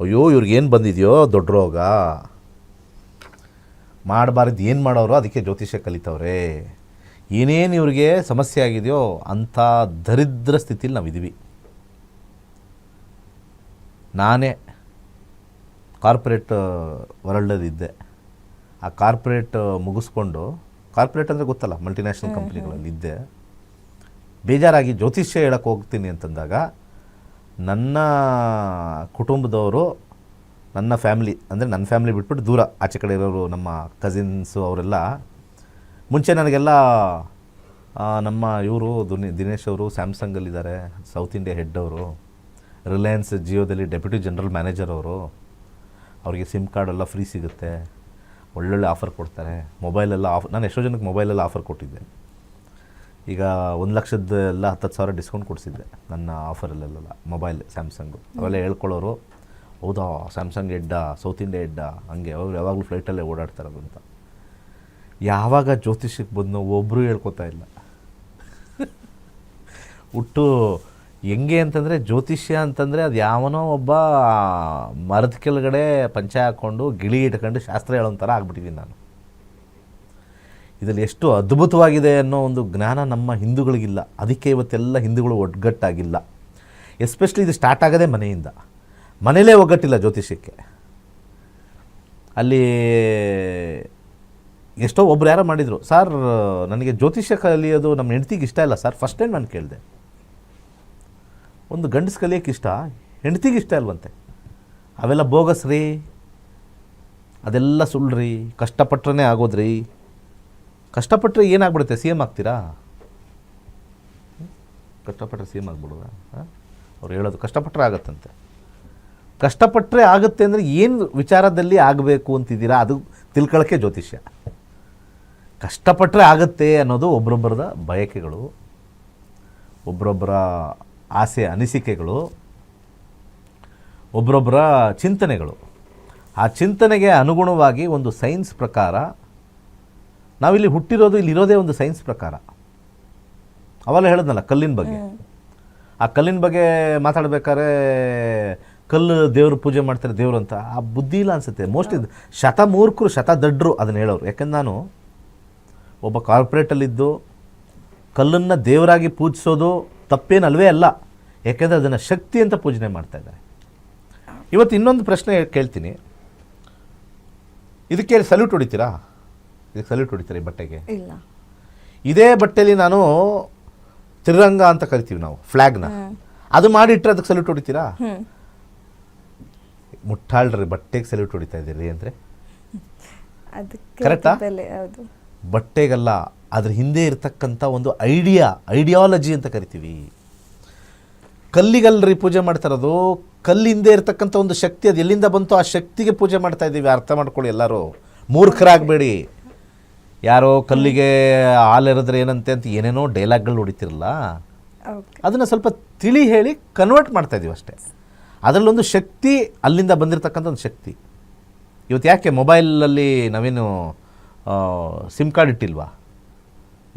ಅಯ್ಯೋ, ಇವ್ರಿಗೆ ಏನು ಬಂದಿದೆಯೋ, ದೊಡ್ಡ ರೋಗ. ಮಾಡಬಾರ್ದು ಏನು ಮಾಡೋರು, ಅದಕ್ಕೆ ಜ್ಯೋತಿಷ್ಯ ಕಲಿತವ್ರೆ. ಏನೇನು ಇವ್ರಿಗೆ ಸಮಸ್ಯೆ ಆಗಿದೆಯೋ, ಅಂಥ ದರಿದ್ರ ಸ್ಥಿತಿಲಿ ನಾವಿದ್ದೀವಿ. ನಾನೇ ಕಾರ್ಪೊರೇಟ್ ವರ್ಲ್ಡಲ್ಲಿದ್ದೆ ಆ ಕಾರ್ಪೊರೇಟ್ ಮುಗಿಸ್ಕೊಂಡು ಕಾರ್ಪೊರೇಟ್ ಅಂದರೆ ಗೊತ್ತಲ್ಲ ಮಲ್ಟಿನ್ಯಾಷನಲ್ ಕಂಪ್ನಿಗಳಲ್ಲಿ ಇದ್ದೆ. ಬೇಜಾರಾಗಿ ಜ್ಯೋತಿಷ್ಯ ಹೇಳಕ್ಕೆ ಹೋಗ್ತೀನಿ ಅಂತಂದಾಗ ನನ್ನ ಕುಟುಂಬದವರು ನನ್ನ ಫ್ಯಾಮಿಲಿ ಅಂದರೆ ನನ್ನ ಫ್ಯಾಮ್ಲಿ ಬಿಟ್ಬಿಟ್ಟು ದೂರ ಆಚೆ ಕಡೆ ಇರೋರು ನಮ್ಮ ಕಸಿನ್ಸು ಅವರೆಲ್ಲ ಮುಂಚೆ ನನಗೆಲ್ಲ ನಮ್ಮ ಇವರು ದುನಿ ದಿನೇಶ್ ಅವರು ಸ್ಯಾಮ್ಸಂಗಲ್ಲಿದ್ದಾರೆ ಸೌತ್ ಇಂಡಿಯಾ ಹೆಡ್ ಅವರು. ರಿಲಯನ್ಸ್ ಜಿಯೋದಲ್ಲಿ ಡೆಪ್ಯೂಟಿ ಜನರಲ್ ಮ್ಯಾನೇಜರ್ ಅವರು, ಅವರಿಗೆ ಸಿಮ್ ಕಾರ್ಡ್ ಎಲ್ಲ ಫ್ರೀ ಸಿಗುತ್ತೆ, ಒಳ್ಳೊಳ್ಳೆ ಆಫರ್ ಕೊಡ್ತಾರೆ ಮೊಬೈಲೆಲ್ಲ ಆಫ್, ನಾನು ಎಷ್ಟೋ ಜನಕ್ಕೆ ಮೊಬೈಲೆಲ್ಲ ಆಫರ್ ಕೊಟ್ಟಿದ್ದೆ. ಈಗ ಒಂದು ಲಕ್ಷದ ಎಲ್ಲ ಹತ್ತತ್ತು ಸಾವಿರ ಡಿಸ್ಕೌಂಟ್ ಕೊಡಿಸಿದ್ದೆ ನನ್ನ ಆಫರಲ್ಲೆಲ್ಲ ಮೊಬೈಲ್ ಸ್ಯಾಮ್ಸಂಗು ಅವೆಲ್ಲ ಹೇಳ್ಕೊಳ್ಳೋರು, ಹೌದಾ ಸ್ಯಾಮ್ಸಂಗ್ ಎಡ್ಡ ಸೌತ್ ಇಂಡಿಯಾ ಎಡ್ಡ ಹಂಗೆ, ಅವ್ರು ಯಾವಾಗಲೂ ಫ್ಲೈಟಲ್ಲೇ ಓಡಾಡ್ತಾರದು ಅಂತ. ಯಾವಾಗ ಜ್ಯೋತಿಷಕ್ಕೆ ಬಂದು ಒಬ್ಬರು ಹೇಳ್ಕೊತಾ ಇಲ್ಲ. ಹುಟ್ಟು ಹೆಂಗೆ ಅಂತಂದರೆ ಜ್ಯೋತಿಷ್ಯ ಅಂತಂದರೆ ಅದು ಯಾವನೋ ಒಬ್ಬ ಮರದ ಕೆಳಗಡೆ ಪಂಚ ಹಾಕ್ಕೊಂಡು ಗಿಳಿ ಇಟ್ಕೊಂಡು ಶಾಸ್ತ್ರ ಹೇಳೋ ಥರ ಆಗ್ಬಿಟ್ಟಿದ್ದೀನಿ ನಾನು. ಇದರಲ್ಲಿ ಎಷ್ಟು ಅದ್ಭುತವಾಗಿದೆ ಅನ್ನೋ ಒಂದು ಜ್ಞಾನ ನಮ್ಮ ಹಿಂದೂಗಳಿಗಿಲ್ಲ. ಅದಕ್ಕೆ ಇವತ್ತೆಲ್ಲ ಹಿಂದೂಗಳು ಒಗ್ಗಟ್ಟಾಗಿಲ್ಲ. ಎಸ್ಪೆಷಲಿ ಇದು ಸ್ಟಾರ್ಟ್ ಆಗೋದೇ ಮನೆಯಿಂದ. ಮನೇಲೇ ಒಗ್ಗಟ್ಟಿಲ್ಲ ಜ್ಯೋತಿಷ್ಯಕ್ಕೆ. ಅಲ್ಲಿ ಎಷ್ಟೋ ಒಬ್ರು ಯಾರೋ ಮಾಡಿದರು, ಸರ್, ನನಗೆ ಜ್ಯೋತಿಷ್ಯ ಕಲಿಯೋದು ನಮ್ಮ ಹೆಂಡ್ತಿಗೆ ಇಷ್ಟ ಇಲ್ಲ, ಸರ್ ಫಸ್ಟ್ ಟೈಮ್ ನಾನು ಕೇಳಿದೆ. ಒಂದು ಗಂಡಸು ಕಲಿಯೋಕೆ ಇಷ್ಟ, ಹೆಂಡ್ತಿಗೆ ಇಷ್ಟ ಇಲ್ವಂತೆ. ಅವೆಲ್ಲ ಬೋಗಸ್ ರೀ. ಅದೆಲ್ಲ ಸುಳ್ಳ್ರಿ ಕಷ್ಟಪಟ್ರೇ ಆಗೋದ್ರಿ ಕಷ್ಟಪಟ್ಟರೆ ಏನಾಗ್ಬಿಡುತ್ತೆ? ಸಿ ಎಂ ಆಗ್ತೀರಾ? ಕಷ್ಟಪಟ್ಟರೆ ಸಿ ಎಂ ಆಗ್ಬಿಡುವ ಅವ್ರು ಹೇಳೋದು ಕಷ್ಟಪಟ್ಟರೆ ಆಗತ್ತಂತೆ. ಕಷ್ಟಪಟ್ಟರೆ ಆಗುತ್ತೆ ಅಂದರೆ ಏನು ವಿಚಾರದಲ್ಲಿ ಆಗಬೇಕು ಅಂತಿದ್ದೀರಾ? ಅದು ತಿಳ್ಕೊಳ್ಳೋಕ್ಕೆ ಜ್ಯೋತಿಷ್ಯ. ಕಷ್ಟಪಟ್ಟರೆ ಆಗುತ್ತೆ ಅನ್ನೋದು ಒಬ್ರೊಬ್ಬರದ ಬಯಕೆಗಳು. ಒಬ್ಬರೊಬ್ಬರ ಆಸೆ ಅನಿಸಿಕೆಗಳು ಒಬ್ಬರೊಬ್ಬರ ಚಿಂತನೆಗಳು. ಆ ಚಿಂತನೆಗೆ ಅನುಗುಣವಾಗಿ ಒಂದು ಸೈನ್ಸ್ ಪ್ರಕಾರ ನಾವಿಲ್ಲಿ ಹುಟ್ಟಿರೋದು ಇಲ್ಲಿ ಇರೋದೇ ಒಂದು ಸೈನ್ಸ್ ಪ್ರಕಾರ. ಅವೆಲ್ಲ ಹೇಳಿದ್ನಲ್ಲ ಕಲ್ಲಿನ ಬಗ್ಗೆ. ಆ ಕಲ್ಲಿನ ಬಗ್ಗೆ ಮಾತಾಡ್ಬೇಕಾದ್ರೆ ಕಲ್ಲು ದೇವ್ರ ಪೂಜೆ ಮಾಡ್ತಾರೆ ದೇವರು ಅಂತ. ಆ ಬುದ್ಧಿ ಇಲ್ಲ ಅನ್ಸುತ್ತೆ. ಮೋಸ್ಟ್ಲಿ ಶತ ಶತದಡ್ರು ಅದನ್ನ ಹೇಳೋರು. ಯಾಕಂದ್ರೆ ನಾನು ಒಬ್ಬ ಕಾರ್ಪೊರೇಟಲ್ಲಿದ್ದು ಕಲ್ಲನ್ನು ದೇವರಾಗಿ ಪೂಜಿಸೋದು ತಪ್ಪೇನಲ್ವೇ ಅಲ್ಲ. ಯಾಕೆಂದರೆ ಅದನ್ನು ಶಕ್ತಿ ಅಂತ ಪೂಜನೆ ಮಾಡ್ತಾ ಇದ್ದಾರೆ. ಇವತ್ತು ಇನ್ನೊಂದು ಪ್ರಶ್ನೆ ಕೇಳ್ತೀನಿ. ಇದಕ್ಕೆ ಸಲ್ಯೂಟ್ ಹೊಡಿತೀರಾ? ಇದಕ್ಕೆ ಸಲ್ಯೂಟ್ ಹೊಡಿತೀರಾ ಈ ಬಟ್ಟೆಗೆ? ಇಲ್ಲ. ಇದೇ ಬಟ್ಟೆಯಲ್ಲಿ ನಾನು ತ್ರಿರಂಗ ಅಂತ ಕರಿತೀವಿ ನಾವು ಫ್ಲ್ಯಾಗ್ನ ಅದು ಮಾಡಿಟ್ರೆ ಅದಕ್ಕೆ ಸಲ್ಯೂಟ್ ಹೊಡಿತೀರಾ? ಮುಟ್ಟಾಳ್ರಿ ಬಟ್ಟೆಗೆ ಸಲ್ಯೂಟ್ ಹೊಡಿತಾ ಇದ್ದೀರಿ ಅಂದರೆ? ಹೌದು. ಬಟ್ಟೆಗಲ್ಲ ಅದ್ರ ಹಿಂದೆ ಇರತಕ್ಕಂಥ ಒಂದು ಐಡಿಯಾ ಐಡಿಯಾಲಜಿ ಅಂತ ಕರಿತೀವಿ. ಕಲ್ಲಿಗಲ್ರಿ ಪೂಜೆ ಮಾಡ್ತಾರದು ಇರೋದು ಕಲ್ಲು ಹಿಂದೆ ಇರತಕ್ಕಂಥ ಒಂದು ಶಕ್ತಿ ಅದು ಎಲ್ಲಿಂದ ಬಂತು ಆ ಶಕ್ತಿಗೆ ಪೂಜೆ ಮಾಡ್ತಾ ಇದ್ದೀವಿ ಅರ್ಥ ಮಾಡ್ಕೊಳ್ಳಿ ಎಲ್ಲರೂ. ಮೂರ್ಖರಾಗಬೇಡಿ. ಯಾರೋ ಕಲ್ಲಿಗೆ ಹಾಲೆರೆದ್ರೆ ಏನಂತೆ ಅಂತ ಏನೇನೋ ಡೈಲಾಗ್ಗಳು ಹೊಡಿತಿರಲ್ಲ? ಅದನ್ನು ಸ್ವಲ್ಪ ತಿಳಿ ಹೇಳಿ ಕನ್ವರ್ಟ್ ಮಾಡ್ತಾ ಇದ್ದೀವಿ ಅಷ್ಟೇ. ಅದರಲ್ಲೊಂದು ಶಕ್ತಿ ಅಲ್ಲಿಂದ ಬಂದಿರತಕ್ಕಂಥ ಒಂದು ಶಕ್ತಿ. ಇವತ್ತು ಯಾಕೆ ಮೊಬೈಲಲ್ಲಿ ನಾವೇನು ಸಿಮ್ ಕಾರ್ಡ್ ಇಟ್ಟಿಲ್ವಾ?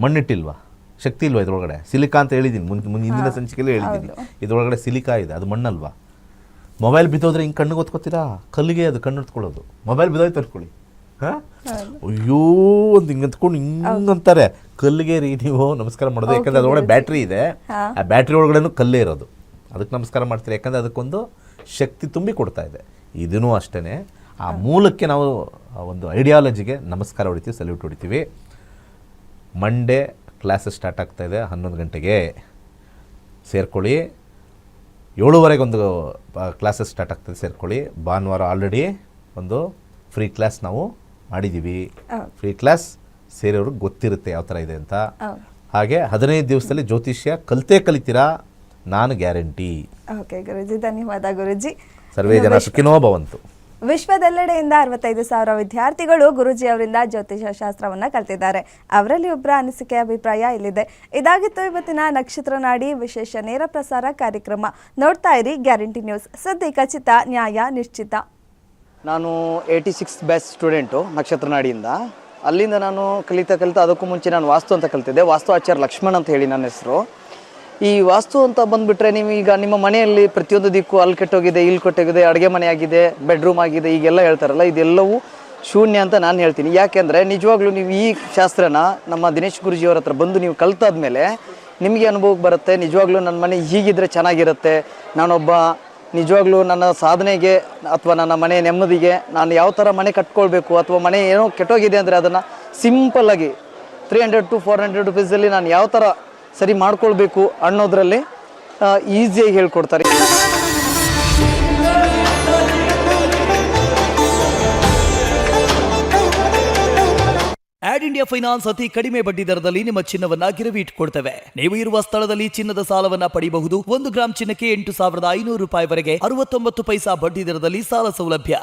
ಮಣ್ಣಿಟ್ಟಿಲ್ವಾ? ಶಕ್ತಿ ಇಲ್ವಾ ಇದ್ರೊಳಗಡೆ? ಸಿಲಿಕಾ ಅಂತ ಹೇಳಿದ್ದೀನಿ ಮುಂದೆ ಮುಂದೆ ಹಿಂದಿನ ಸಂಚಿಕೆಯಲ್ಲೇ ಹೇಳಿದ್ದೀನಿ ಇದ್ರೊಳಗಡೆ ಸಿಲಿಕಾ ಇದೆ ಅದು ಮಣ್ಣಲ್ವಾ? ಮೊಬೈಲ್ ಬಿದ್ದೋದ್ರೆ ಹಿಂಗೆ ಕಣ್ಣಿಗೆ ಗೊತ್ಕೋತೀರಾ? ಕಲ್ಲಿಗೆ ಅದು ಕಣ್ಣು ಹೊತ್ಕೊಳ್ಳೋದು ಮೊಬೈಲ್ ಬಿದ್ದೋಯ್ತು ಅನ್ಕೊಳ್ಳಿ ಹಾಂ? ಅಯ್ಯೋ ಒಂದು ಹಿಂಗೆ ಅಂತ್ಕೊಂಡು ಹಿಂಗೆ ಅಂತಾರೆ. ಕಲ್ಲಿಗೆ ರೀ ನೀವು ನಮಸ್ಕಾರ ಮಾಡೋದು. ಯಾಕಂದರೆ ಅದರೊಳಗೆ ಬ್ಯಾಟ್ರಿ ಇದೆ. ಆ ಬ್ಯಾಟ್ರಿ ಒಳಗಡೆನೂ ಕಲ್ಲೇ ಇರೋದು. ಅದಕ್ಕೆ ನಮಸ್ಕಾರ ಮಾಡ್ತೀರಿ? ಯಾಕಂದ್ರೆ ಅದಕ್ಕೊಂದು ಶಕ್ತಿ ತುಂಬಿ ಕೊಡ್ತಾ ಇದೆ. ಇದೂ ಅಷ್ಟೇ ಆ ಮೂಲಕ್ಕೆ ನಾವು ಒಂದು ಐಡಿಯಾಲಜಿಗೆ ನಮಸ್ಕಾರ ಹೊಡಿತೀವಿ ಸಲ್ಯೂಟ್ ಹೊಡಿತೀವಿ. ಮಂಡೇ ಕ್ಲಾಸಸ್ ಸ್ಟಾರ್ಟ್ ಆಗ್ತಾ ಇದೆ ಹನ್ನೊಂದು ಗಂಟೆಗೆ ಸೇರ್ಕೊಳ್ಳಿ. ಏಳುವರೆಗೆ ಒಂದು ಕ್ಲಾಸಸ್ ಸ್ಟಾರ್ಟ್ ಆಗ್ತದೆ ಸೇರ್ಕೊಳ್ಳಿ. ಭಾನುವಾರ ಆಲ್ರೆಡಿ ಒಂದು ಫ್ರೀ ಕ್ಲಾಸ್ ನಾವು ಮಾಡಿದ್ದೀವಿ ಫ್ರೀ ಕ್ಲಾಸ್ ಸೇರಿಯವ್ರಿಗೆ ಗೊತ್ತಿರುತ್ತೆ ಯಾವ ಥರ ಇದೆ ಅಂತ. ಹಾಗೆ ಹದಿನೈದು ದಿವಸದಲ್ಲಿ ಜ್ಯೋತಿಷ್ಯ ಕಲಿತೇ ಕಲಿತೀರಾ? ನಾನು ಗ್ಯಾರಂಟಿ. ಓಕೆ ಗುರುಜಿ ಧನ್ಯವಾದ ಗುರುಜಿ. ಸರ್ವೇ ಜನ ಸುಖಿನೋ ಭವಂತು. ವಿಶ್ವದೆಲ್ಲೆಡೆಯಿಂದ ಅರವತ್ತೈದು ಸಾವಿರ ವಿದ್ಯಾರ್ಥಿಗಳು ಗುರುಜಿ ಅವರಿಂದ ಜ್ಯೋತಿಷ ಶಾಸ್ತ್ರವನ್ನ ಕಲ್ತಿದ್ದಾರೆ. ಅವರಲ್ಲಿ ಒಬ್ಬರ ಅನಿಸಿಕೆ ಅಭಿಪ್ರಾಯ ಇಲ್ಲಿದೆ. ಇದಾಗಿತ್ತು ಇವತ್ತಿನ ನಕ್ಷತ್ರ ನಾಡಿ ವಿಶೇಷ ನೇರ ಪ್ರಸಾರ ಕಾರ್ಯಕ್ರಮ. ನೋಡ್ತಾ ಇರಿ ಗ್ಯಾರಂಟಿ ನ್ಯೂಸ್. ಸುದ್ದಿ ಖಚಿತ, ನ್ಯಾಯ, ನಿಶ್ಚಿತ. ನಾನು ಏಯ್ಟಿ ಸಿಕ್ಸ್ ಬ್ಯಾಚ್ ಸ್ಟೂಡೆಂಟು ನಕ್ಷತ್ರನಾಡಿಯಿಂದ ಅಲ್ಲಿಂದ ನಾನು ಕಲಿತಾ ಕಲಿತಾ ಅದಕ್ಕೂ ಮುಂಚೆ ನಾನು ವಾಸ್ತು ಅಂತ ಕಲಿತಿದ್ದೆ. ವಾಸ್ತು ಆಚಾರ್ಯ ಲಕ್ಷ್ಮಣ್ ಅಂತ ಹೇಳಿ ನನ್ನ ಹೆಸರು. ಈ ವಾಸ್ತು ಅಂತ ಬಂದ್ಬಿಟ್ರೆ ನೀವು ಈಗ ನಿಮ್ಮ ಮನೆಯಲ್ಲಿ ಪ್ರತಿಯೊಂದು ದಿಕ್ಕು ಅಲ್ಲಿ ಕೆಟ್ಟೋಗಿದೆ, ಇಲ್ಲಿ ಕೆಟ್ಟೋಗಿದೆ, ಅಡುಗೆ ಮನೆ ಆಗಿದೆ ಬೆಡ್ರೂಮ್ ಆಗಿದೆ, ಈಗೆಲ್ಲ ಹೇಳ್ತಾರಲ್ಲ, ಇದೆಲ್ಲವೂ ಶೂನ್ಯ ಅಂತ ನಾನು ಹೇಳ್ತೀನಿ. ಯಾಕೆಂದರೆ ನಿಜವಾಗ್ಲೂ ನೀವು ಈ ಶಾಸ್ತ್ರನ ನಮ್ಮ ದಿನೇಶ್ ಗುರುಜಿಯವರ ಹತ್ರ ಬಂದು ನೀವು ಕಲ್ತಾದ್ಮೇಲೆ ನಿಮಗೆ ಅನುಭವಕ್ಕೆ ಬರುತ್ತೆ, ನಿಜವಾಗ್ಲೂ ನನ್ನ ಮನೆ ಹೀಗಿದ್ರೆ ಚೆನ್ನಾಗಿರುತ್ತೆ, ನಾನೊಬ್ಬ ನಿಜವಾಗ್ಲೂ ನನ್ನ ಸಾಧನೆಗೆ ಅಥವಾ ನನ್ನ ಮನೆ ನೆಮ್ಮದಿಗೆ ನಾನು ಯಾವ ಥರ ಮನೆ ಕಟ್ಕೊಳ್ಬೇಕು ಅಥವಾ ಮನೆ ಏನೋ ಕೆಟ್ಟೋಗಿದೆ ಅಂದರೆ ಅದನ್ನು ಸಿಂಪಲ್ಲಾಗಿ three hundred to four hundred ರುಪೀಸಲ್ಲಿ ನಾನು ಯಾವ ಥರ ಸರಿ ಮಾಡ್ಕೊಳ್ಬೇಕು ಅನ್ನೋದ್ರಲ್ಲಿ ಈಸಿಯಾಗಿ ಹೇಳ್ಕೊಡ್ತಾರೆ. ಆಡ್ ಇಂಡಿಯಾ ಫೈನಾನ್ಸ್ ಅತಿ ಕಡಿಮೆ ಬಡ್ಡಿ ದರದಲ್ಲಿ ನಿಮ್ಮ ಚಿನ್ನವನ್ನ ಗಿರವಿ ಇಟ್ಕೊಡ್ತೇವೆ ನೀವು ಇರುವ ಸ್ಥಳದಲ್ಲಿ ಚಿನ್ನದ ಸಾಲವನ್ನ ಪಡೆಯಬಹುದು ಒಂದು ಗ್ರಾಮ್ ಚಿನ್ನಕ್ಕೆ ಎಂಟು ಸಾವಿರದ ಐನೂರು ರೂಪಾಯಿವರೆಗೆ ಅರವತ್ತೊಂಬತ್ತು ಪೈಸಾ ಬಡ್ಡಿ ದರದಲ್ಲಿ ಸಾಲ ಸೌಲಭ್ಯ.